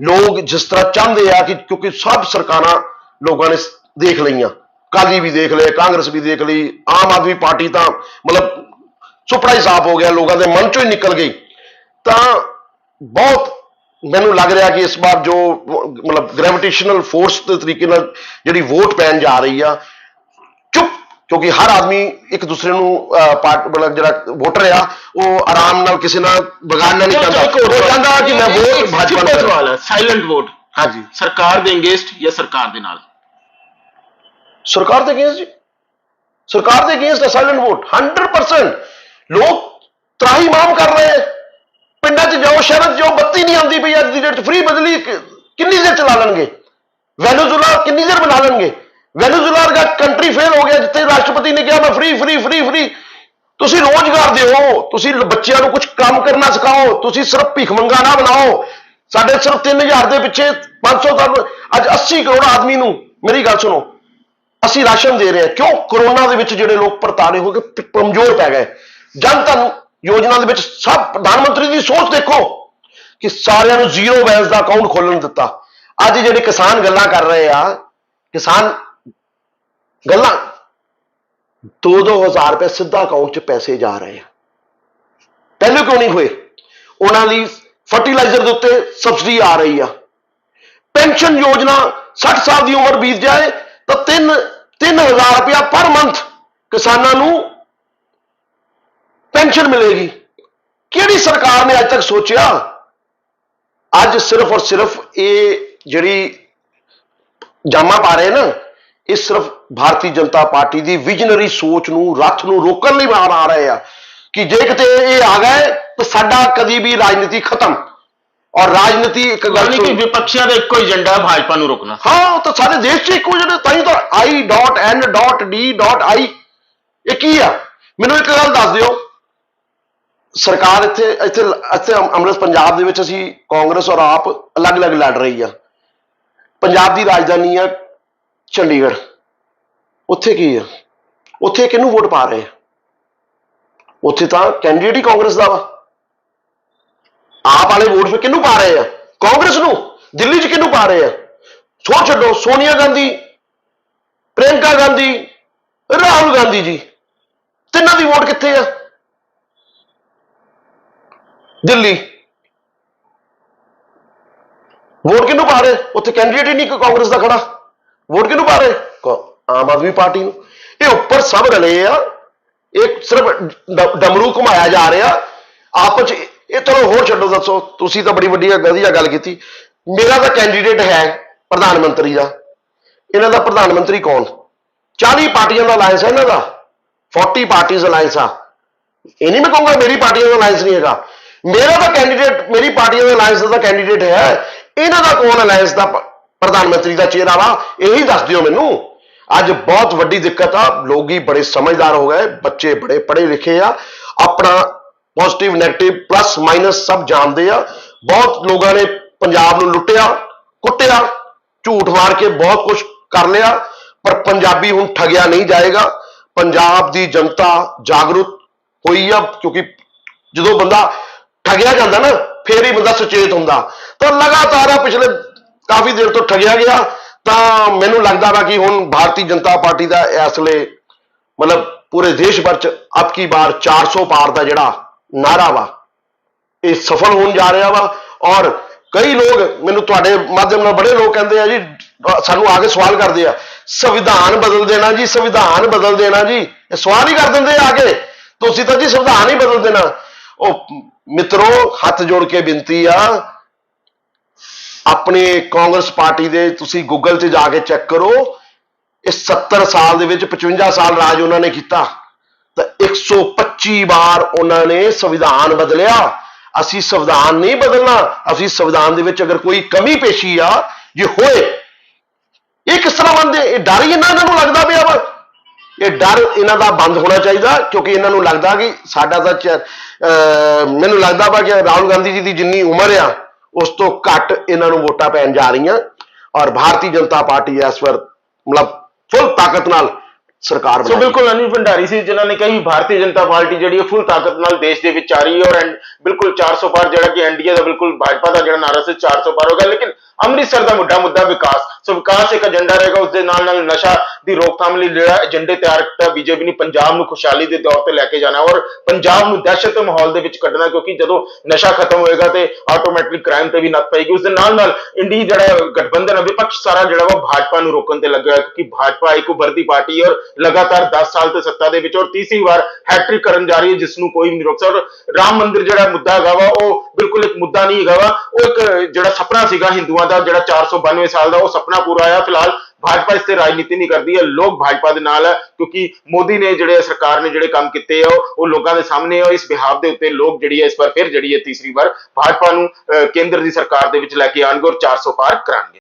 ਲੋਕ ਜਿਸ ਤਰ੍ਹਾਂ ਚਾਹੁੰਦੇ ਆ ਕਿ ਕਿਉਂਕਿ ਸਭ ਸਰਕਾਰਾਂ ਲੋਕਾਂ ਨੇ ਦੇਖ ਲਈਆਂ। ਕਾਲੀ ਵੀ ਦੇਖ ਲਏ ਕਾਂਗਰਸ ਵੀ ਦੇਖ ਲਈ ਆਮ ਆਦਮੀ ਪਾਰਟੀ ਤਾਂ ਮਤਲਬ ਸੁਪਨਾ ਹੀ ਸਾਫ਼ ਹੋ ਗਿਆ ਲੋਕਾਂ ਦੇ ਮਨ ਚੋਂ ਹੀ ਨਿਕਲ ਗਈ। ਤਾਂ ਬਹੁਤ ਮੈਨੂੰ ਲੱਗ ਰਿਹਾ ਕਿ ਇਸ ਵਾਰ ਜੋ ਮਤਲਬ ਗ੍ਰੈਵਿਟੇਸ਼ਨਲ ਫੋਰਸ ਦੇ ਤਰੀਕੇ ਨਾਲ ਜਿਹੜੀ ਵੋਟ ਪੈਣ ਜਾ ਰਹੀ ਆ ਚੁੱਪ ਕਿਉਂਕਿ ਹਰ ਆਦਮੀ ਇੱਕ ਦੂਸਰੇ ਨੂੰ ਪਾਰਟ ਮਤਲਬ ਜਿਹੜਾ ਵੋਟਰ ਆ ਉਹ ਆਰਾਮ ਨਾਲ ਕਿਸੇ ਨਾਲ ਵਿਗਾੜਨਾ ਨਹੀਂ ਚਾਹੁੰਦਾ ਉਹ ਚਾਹੁੰਦਾ ਕਿ ਮੈਂ ਵੋਟ ਭਾਜਪਾ ਨੂੰ। ਸਵਾਲ ਹੈ ਸਾਇਲੈਂਟ ਵੋਟ ਹਾਂਜੀ। ਸਰਕਾਰ ਦੇ ਅਗੇਂਸਟ ਜਾਂ ਸਰਕਾਰ ਦੇ ਨਾਲ? ਸਰਕਾਰ ਦੇ ਅਗੇਂਸਟ ਜੀ। ਸਰਕਾਰ ਦੇ ਅਗੇਂਸਟ ਸਾਇਲੈਂਟ ਵੋਟ 100% ਲੋਕ ਤਰਾਹੀ ਮਾਮ ਕਰ ਰਹੇ ਪਿੰਡਾਂ 'ਚ ਜਾਓ, ਸ਼ਹਿਰਾਂ 'ਚ ਜਾਓ, ਬੱਤੀ ਨਹੀਂ ਆਉਂਦੀ ਪਈ, ਅੱਜ ਦੀ ਡੇਟ ਫ੍ਰੀ ਬਦਲੀ ਕਿੰਨੀ ਦੇਰ ਚਲਾ ਲੈਣਗੇ? ਵੈਨੇਜ਼ੁਲਾ ਕਿੰਨੀ ਦੇਰ ਬਣਾ ਲੈਣਗੇ? ਵੈਨੇਜ਼ੁਲਾ ਦਾ ਕੰਟਰੀ ਫੇਲ ਹੋ ਗਿਆ ਜਿੱਥੇ ਰਾਸ਼ਟਰਪਤੀ ਨੇ ਕਿਹਾ, ਮੈਂ ਫ੍ਰੀ ਫ੍ਰੀ ਫ੍ਰੀ ਫ੍ਰੀ ਤੁਸੀਂ ਰੋਜ਼ਗਾਰ ਦਿਓ, ਤੁਸੀਂ ਬੱਚਿਆਂ ਨੂੰ ਕੁਝ ਕੰਮ ਕਰਨਾ ਸਿਖਾਓ, ਤੁਸੀਂ ਸਿਰਫ ਭਿੱਖ ਮੰਗਾ ਨਾ ਬਣਾਓ। ਸਾਡੇ ਸਿਰਫ 3000 ਦੇ ਪਿੱਛੇ 500 ਤੱਕ ਅੱਜ 80 ਕਰੋੜ ਆਦਮੀ ਨੂੰ, ਮੇਰੀ ਗੱਲ ਸੁਣੋ, ਅਸੀਂ ਰਾਸ਼ਨ ਦੇ ਰਹੇ ਹਾਂ। ਕਿਉਂ? ਕਰੋਨਾ ਦੇ ਵਿੱਚ ਜਿਹੜੇ ਲੋਕ ਪਰਤਾੜੇ ਹੋ ਕੇ ਕਮਜ਼ੋਰ ਪੈ ਗਏ। ਜਨ ਧਨ ਯੋਜਨਾ ਦੇ ਵਿੱਚ ਸਭ ਪ੍ਰਧਾਨ ਮੰਤਰੀ ਦੀ ਸੋਚ ਦੇਖੋ ਕਿ ਸਾਰਿਆਂ ਨੂੰ ਜ਼ੀਰੋ ਬੈਲੈਂਸ ਦਾ ਅਕਾਊਂਟ ਖੋਲਣ ਦਿੱਤਾ। ਅੱਜ ਜਿਹੜੇ ਕਿਸਾਨ ਗੱਲਾਂ ਕਰ ਰਹੇ ਆ, ਕਿਸਾਨ ਗੱਲਾਂ 2-2000 ਰੁਪਏ ਸਿੱਧਾ ਅਕਾਊਂਟ 'ਚ ਪੈਸੇ ਜਾ ਰਹੇ ਆ। ਪਹਿਲੇ ਕਿਉਂ ਨਹੀਂ ਹੋਏ? ਉਹਨਾਂ ਦੀ ਫਰਟੀਲਾਈਜ਼ਰ ਦੇ ਉੱਤੇ ਸਬਸਿਡੀ ਆ ਰਹੀ ਆ। ਪੈਨਸ਼ਨ ਯੋਜਨਾ 60 ਸਾਲ ਦੀ ਉਮਰ ਬੀਤ ਜਾਏ ਤਾਂ 3 3000 ਰੁਪਇਆ ਪਰ ਮੰਥ ਕਿਸਾਨਾਂ ਨੂੰ ਪੈਨਸ਼ਨ ਮਿਲੇਗੀ। ਕਿਹੜੀ ਸਰਕਾਰ ਨੇ ਅੱਜ ਤੱਕ ਸੋਚਿਆ? ਅੱਜ ਸਿਰਫ ਔਰ ਸਿਰਫ ਇਹ ਜਿਹੜੀ ਜਾਮਾ ਪਾ ਰਹੇ ਨਾ ਇਹ ਸਿਰਫ ਭਾਰਤੀ ਜਨਤਾ ਪਾਰਟੀ ਦੀ ਵਿਜ਼ਨਰੀ ਸੋਚ ਨੂੰ ਰੱਥ ਨੂੰ ਰੋਕਣ ਲਈ ਬਾਹਰ ਆ ਰਹੇ ਆ। ਕਿ ਜੇ ਕਿਤੇ ਇਹ ਆ ਗਏ ਤਾਂ ਸਾਡਾ ਕਦੀ ਵੀ ਰਾਜਨੀਤੀ ਖਤਮ। ਔਰ ਰਾਜਨੀਤੀ ਇੱਕ ਗੱਲ ਯਾਨੀ ਕਿ ਵਿਪਕਸ਼ੀਆਂ ਦਾ ਇੱਕੋ ਏਜੰਡਾ ਹੈ ਭਾਜਪਾ ਨੂੰ ਰੋਕਣਾ। ਹਾਂ ਤਾਂ ਸਾਰੇ ਦੇਸ਼ 'ਚ ਇੱਕੋ ਜਿਹੜੇ ਤਾਂ ਹੀ ਤਾਂ i.n.d.i ਇਹ ਕੀ ਆ? ਮੈਨੂੰ ਇੱਕ ਗੱਲ ਦੱਸ ਦਿਓ। ਸਰਕਾਰ ਇੱਥੇ ਇੱਥੇ ਇੱਥੇ ਅਮ- ਅੰਮ੍ਰਿਤ ਪੰਜਾਬ ਦੇ ਵਿੱਚ ਅਸੀਂ ਕਾਂਗਰਸ ਔਰ ਆਪ ਅਲੱਗ-ਅਲੱਗ ਲੜ ਰਹੀ ਆ। ਪੰਜਾਬ ਦੀ ਰਾਜਧਾਨੀ ਆ ਚੰਡੀਗੜ੍ਹ। ਉੱਥੇ ਕੀ ਆ? ਉੱਥੇ ਕਿਹਨੂੰ ਵੋਟ ਪਾ ਰਹੇ ਆ? ਉੱਥੇ ਤਾਂ ਕੈਂਡੀਡੇਟ ਹੀ ਕਾਂਗਰਸ ਦਾ ਵਾ। ਆਪ ਵਾਲੇ ਵੋਟ ਫਿਰ ਕਿਹਨੂੰ ਪਾ ਰਹੇ ਆ? ਕਾਂਗਰਸ ਨੂੰ? ਦਿੱਲੀ 'ਚ ਕਿਹਨੂੰ ਪਾ ਰਹੇ ਆ? ਛੋੜ ਛੱਡੋ, ਸੋਨੀਆ ਗਾਂਧੀ, ਪ੍ਰਿਯੰਕਾ ਗਾਂਧੀ, ਰਾਹੁਲ ਗਾਂਧੀ ਜੀ। ਤਿੰਨਾਂ ਦੀ ਵੋਟ ਕਿੱਥੇ ਆ? ਦਿੱਲੀ। ਵੋਟ ਕਿਹਨੂੰ ਪਾ ਰਹੇ? ਉੱਥੇ ਕੈਂਡੀਡੇਟ ਹੀ ਨਹੀਂ, ਕੋਈ ਕਾਂਗਰਸ ਦਾ ਖੜਾ। ਵੋਟ ਕਿਹਨੂੰ ਪਾ ਰਹੇ? ਆਮ ਆਦਮੀ ਪਾਰਟੀ ਨੂੰ। ਇਹ ਉੱਪਰ ਸਭ ਰਲੇ ਆ। ਇਹ ਸਿਰਫ ਡਮਰੂ ਘੁਮਾਇਆ ਜਾ ਰਿਹਾ। ਆਪਸ ਚ ਇਹ ਚਲੋ ਹੋਰ ਛੱਡੋ ਦੱਸੋ। ਤੁਸੀਂ ਤਾਂ ਬੜੀ ਵੱਡੀ ਵਧੀਆ ਗੱਲ ਕੀਤੀ। ਮੇਰਾ ਤਾਂ ਕੈਂਡੀਡੇਟ ਹੈ ਪ੍ਰਧਾਨ ਮੰਤਰੀ ਦਾ। ਇਹਨਾਂ ਦਾ ਪ੍ਰਧਾਨ ਮੰਤਰੀ ਕੌਣ? 40 ਪਾਰਟੀਆਂ ਦਾ ਅਲਾਈਅੰਸ ਹੈ ਇਹਨਾਂ ਦਾ। 40 ਪਾਰਟੀਆਂ ਅਲਾਈਅੰਸ ਆ। ਇਹ ਨਹੀਂ ਮੈਂ ਕਹੂੰਗਾ ਮੇਰੀ ਪਾਰਟੀ ਦਾ ਅਲਾਈਅੰਸ ਨਹੀਂ ਹੈਗਾ। ਮੇਰਾ ਤਾਂ ਕੈਂਡੀਡੇਟ ਮੇਰੀ ਪਾਰਟੀ ਦਾ ਅਲਾਈਅੰਸ ਦਾ ਕੈਂਡੀਡੇਟ ਹੈ। ਇਹਨਾਂ ਦਾ ਕੌਣ ਅਲਾਈਅੰਸ ਦਾ ਪ੍ਰਧਾਨ ਮੰਤਰੀ ਦਾ ਚਿਹਰਾ ਵਾ, ਇਹੀ ਦੱਸ ਦਿਓ ਮੈਨੂੰ। ਅੱਜ ਬਹੁਤ ਵੱਡੀ ਦਿੱਕਤ ਆ, ਲੋਕੀ ਬੜੇ ਸਮਝਦਾਰ ਹੋ ਗਏ, ਬੱਚੇ ਬੜੇ ਪੜ੍ਹੇ ਲਿਖੇ ਆ, ਆਪਣਾ ਪੋਜ਼ਿਟਿਵ 네ਗੇਟਿਵ ਪਲੱਸ ਮਾਈਨਸ ਸਭ ਜਾਣਦੇ ਆ। ਬਹੁਤ ਲੋਕਾਂ ਨੇ ਪੰਜਾਬ ਨੂੰ ਲੁੱਟਿਆ, ਕੁੱਟਿਆ, ਝੂਠ ਮਾਰ ਕੇ ਬਹੁਤ ਕੁਝ ਕਰ ਲਿਆ, ਪਰ ਪੰਜਾਬੀ ਹੁਣ ਠਗਿਆ ਨਹੀਂ ਜਾਏਗਾ। ਪੰਜਾਬ ਦੀ ਜਨਤਾ ਜਾਗਰੂਕ ਹੋਈ ਆ, ਕਿਉਂਕਿ ਜਦੋਂ ਬੰਦਾ ਠਗਿਆ ਜਾਂਦਾ ਨਾ, ਫੇਰ ਹੀ ਬੰਦਾ ਸੁਚੇਤ ਹੁੰਦਾ। ਤਾਂ ਲਗਾਤਾਰ ਆ ਪਿਛਲੇ ਕਾਫੀ ਦੇਰ ਤੋਂ ਠਗਿਆ ਗਿਆ, ਤਾਂ ਮੈਨੂੰ ਲੱਗਦਾ ਵਾ ਕਿ ਹੁਣ ਭਾਰਤੀ ਜਨਤਾ ਪਾਰਟੀ ਦਾ ਇਸ ਵੇਲੇ ਮਤਲਬ ਪੂਰੇ ਦੇਸ਼ ਭਰ ਚ ਅਬ ਬਾਰ 400 ਪਾਰ ਦਾ ਜਿਹੜਾ ਨਾਰਾ ਵਾ, ਇਹ ਸਫਲ ਹੋਣ ਜਾ ਰਿਹਾ ਵਾ। ਔਰ ਕਈ ਲੋਕ, ਮੈਨੂੰ ਤੁਹਾਡੇ ਮਾਧਿਅਮ ਨਾਲ ਬੜੇ ਲੋਕ ਕਹਿੰਦੇ ਆ ਜੀ, ਸਾਨੂੰ ਆ ਕੇ ਸਵਾਲ ਕਰਦੇ ਆ, ਸੰਵਿਧਾਨ ਬਦਲ ਦੇਣਾ ਜੀ, ਸੰਵਿਧਾਨ ਬਦਲ ਦੇਣਾ ਜੀ। ਇਹ ਸਵਾਲ ਹੀ ਕਰ ਦਿੰਦੇ ਆ ਕੇ। ਤੁਸੀਂ ਤਾਂ ਜੀ ਸੰਵਿਧਾਨ ਹੀ ਬਦਲ ਦੇਣਾ। ਉਹ ਮਿੱਤਰੋ, ਹੱਥ ਜੋੜ ਕੇ ਬੇਨਤੀ ਆ, ਆਪਣੇ ਕਾਂਗਰਸ ਪਾਰਟੀ ਦੇ ਤੁਸੀਂ ਗੂਗਲ 'ਚ ਜਾ ਕੇ ਚੈੱਕ ਕਰੋ, ਇਹ 70 ਸਾਲ ਦੇ ਵਿੱਚ 55 ਸਾਲ ਰਾਜ ਉਹਨਾਂ ਨੇ ਕੀਤਾ। ਤਾਂ 125 ਵਾਰ ਉਹਨਾਂ ਨੇ ਸੰਵਿਧਾਨ ਬਦਲਿਆ। ਅਸੀਂ ਸੰਵਿਧਾਨ ਨਹੀਂ ਬਦਲਣਾ, ਅਸੀਂ ਸੰਵਿਧਾਨ ਦੇ ਵਿੱਚ ਅਗਰ ਕੋਈ ਕਮੀ ਪੇਸ਼ੀ ਆ, ਜੇ ਹੋਏ, ਇਹ ਕਿਸ ਤਰ੍ਹਾਂ ਬੰਦੇ ਇਹ ਡਰ ਹੀ ਇਹਨਾਂ ਇਹਨਾਂ ਨੂੰ ਲੱਗਦਾ ਪਿਆ ਵਾ। ਇਹ ਡਰ ਇਹਨਾਂ ਦਾ ਬੰਦ ਹੋਣਾ ਚਾਹੀਦਾ ਕਿਉਂਕਿ ਇਹਨਾਂ ਨੂੰ ਲੱਗਦਾ ਕਿ ਸਾਡਾ ਤਾਂ ਚ- ਅਹ ਮੈਨੂੰ ਲੱਗਦਾ ਵਾ ਕਿ ਰਾਹੁਲ ਗਾਂਧੀ ਜੀ ਦੀ ਜਿੰਨੀ ਉਮਰ ਆ ਉਸ ਤੋਂ ਘੱਟ ਇਹਨਾਂ ਨੂੰ ਵੋਟਾਂ ਪੈਣ ਜਾ ਰਹੀਆਂ ਔਰ ਭਾਰਤੀ ਜਨਤਾ ਪਾਰਟੀ ਇਸ ਵਾਰ ਮਤਲਬ ਫੁੱਲ ਤਾਕਤ ਨਾਲ ਸਰਕਾਰ ਸੋ ਬਣਾਏਗੀ ਬਿਲਕੁਲ ਅਨਿਲ ਭੰਡਾਰੀ ਸੀ ਜਿਨ੍ਹਾਂ ਨੇ ਕਹੀ ਭਾਰਤੀ ਜਨਤਾ ਪਾਰਟੀ ਜਿਹੜੀ ਹੈ ਫੁੱਲ ਤਾਕਤ ਨਾਲ ਦੇਸ਼ ਦੇ ਵਿੱਚ ਆ ਰਹੀ ਹੈ ਔਰ ਬਿਲਕੁਲ 400 ਪਾਰ ਜਿਹੜਾ ਕਿ ਐਨਡੀਏ ਦਾ ਬਿਲਕੁਲ ਭਾਜਪਾ ਦਾ ਜਿਹੜਾ ਨਾਰਾ ਸੀ 400 ਪਾਰ ਹੋ ਗਿਆ ਲੇਕਿਨ ਅੰਮ੍ਰਿਤਸਰ ਦਾ ਮੁੱਢਾ ਮੁੱਦਾ ਵਿਕਾਸ। ਸੋ ਵਿਕਾਸ ਇੱਕ ਏਜੰਡਾ ਰਹੇਗਾ ਉਸ ਦੇ ਨਾਲ ਨਾਲ ਨਸ਼ਾ ਦੀ ਰੋਕਥਾਮ ਲਈ ਜਿਹੜਾ ਏਜੰਡੇ ਤਿਆਰ ਕੀਤਾ, ਬੀਜੇਪੀ ਨੇ ਪੰਜਾਬ ਨੂੰ ਖੁਸ਼ਹਾਲੀ ਦੇ ਦੌਰ ਤੇ ਲੈ ਕੇ ਜਾਣਾ ਔਰ ਪੰਜਾਬ ਨੂੰ ਦਹਿਸ਼ਤ ਦੇ ਮਾਹੌਲ ਦੇ ਵਿੱਚ ਕੱਢਣਾ, ਕਿਉਂਕਿ ਜਦੋਂ ਨਸ਼ਾ ਖਤਮ ਹੋਏਗਾ ਤੇ ਆਟੋਮੈਟਿਕਲੀ ਕ੍ਰਾਈਮ ਤੇ ਵੀ ਨੱਥ ਪਏਗੀ। ਉਸ ਦੇ ਨਾਲ ਨਾਲ ਇੰਡੀ ਜਿਹੜਾ ਗਠਬੰਧਨ ਹੈ, ਵਿਪਕਸ਼ ਸਾਰਾ ਜਿਹੜਾ ਵਾ ਭਾਜਪਾ ਨੂੰ ਰੋਕਣ ਤੇ ਲੱਗਿਆ ਕਿਉਂਕਿ ਭਾਜਪਾ ਇੱਕ ਵਰਦੀ ਪਾਰਟੀ ਹੈ ਔਰ ਲਗਾਤਾਰ 10 ਸਾਲ ਤੋਂ ਸੱਤਾ ਦੇ ਵਿੱਚ ਔਰ ਤੀਸਰੀ ਵਾਰ ਹੈਟ੍ਰਿਕ ਕਰਨ ਜਾ ਰਹੀ ਹੈ, ਜਿਸ ਨੂੰ ਕੋਈ ਵੀ ਨਹੀਂ ਰੋਕ ਸਕਦਾ। ਰਾਮ ਮੰਦਿਰ ਜਿਹੜਾ ਮੁੱਦਾ ਹੈਗਾ ਵਾ, ਉਹ ਬਿਲਕੁਲ ਇੱਕ ਮੁੱਦਾ ਨਹੀਂ ਹੈਗਾ ਵਾ, ਉਹ ਇੱਕ ਜਿਹੜਾ ਸੁਪਨਾ ਸੀਗਾ ਹਿੰਦੂਆਂ ਦਾ ਜਿਹੜਾ 492 ਸਾਲ ਦਾ ਉਹ ਸੁਪਨਾ ਪੂਰਾ ਹੋਇਆ। ਫਿਲਹਾਲ ਭਾਜਪਾ ਇਸ ਤੇ ਰਾਜਨੀਤੀ ਨਹੀਂ ਕਰਦੀ ਹੈ। ਲੋਕ ਭਾਜਪਾ ਦੇ ਨਾਲ ਹੈ ਕਿਉਂਕਿ ਮੋਦੀ ਨੇ ਜਿਹੜੇ ਸਰਕਾਰ ਨੇ ਜਿਹੜੇ ਕੰਮ ਕੀਤੇ ਆ ਉਹ- ਲੋਕਾਂ ਦੇ ਸਾਹਮਣੇ ਆ। ਇਸ ਬਿਹਾਫ ਦੇ ਉੱਤੇ ਲੋਕ ਜਿਹੜੀ ਹੈ ਇਸ ਵਾਰ ਫਿਰ ਜਿਹੜੀ ਹੈ ਤੀਸਰੀ ਵਾਰ ਭਾਜਪਾ ਨੂੰ ਅਹ, ਕੇਂਦਰ ਦੀ ਸਰਕਾਰ ਦੇ ਵਿੱਚ ਲੈ ਕੇ ਆਉਣਗੇ ਔਰ 400 ਪਾਰ ਕਰਾਂਗੇ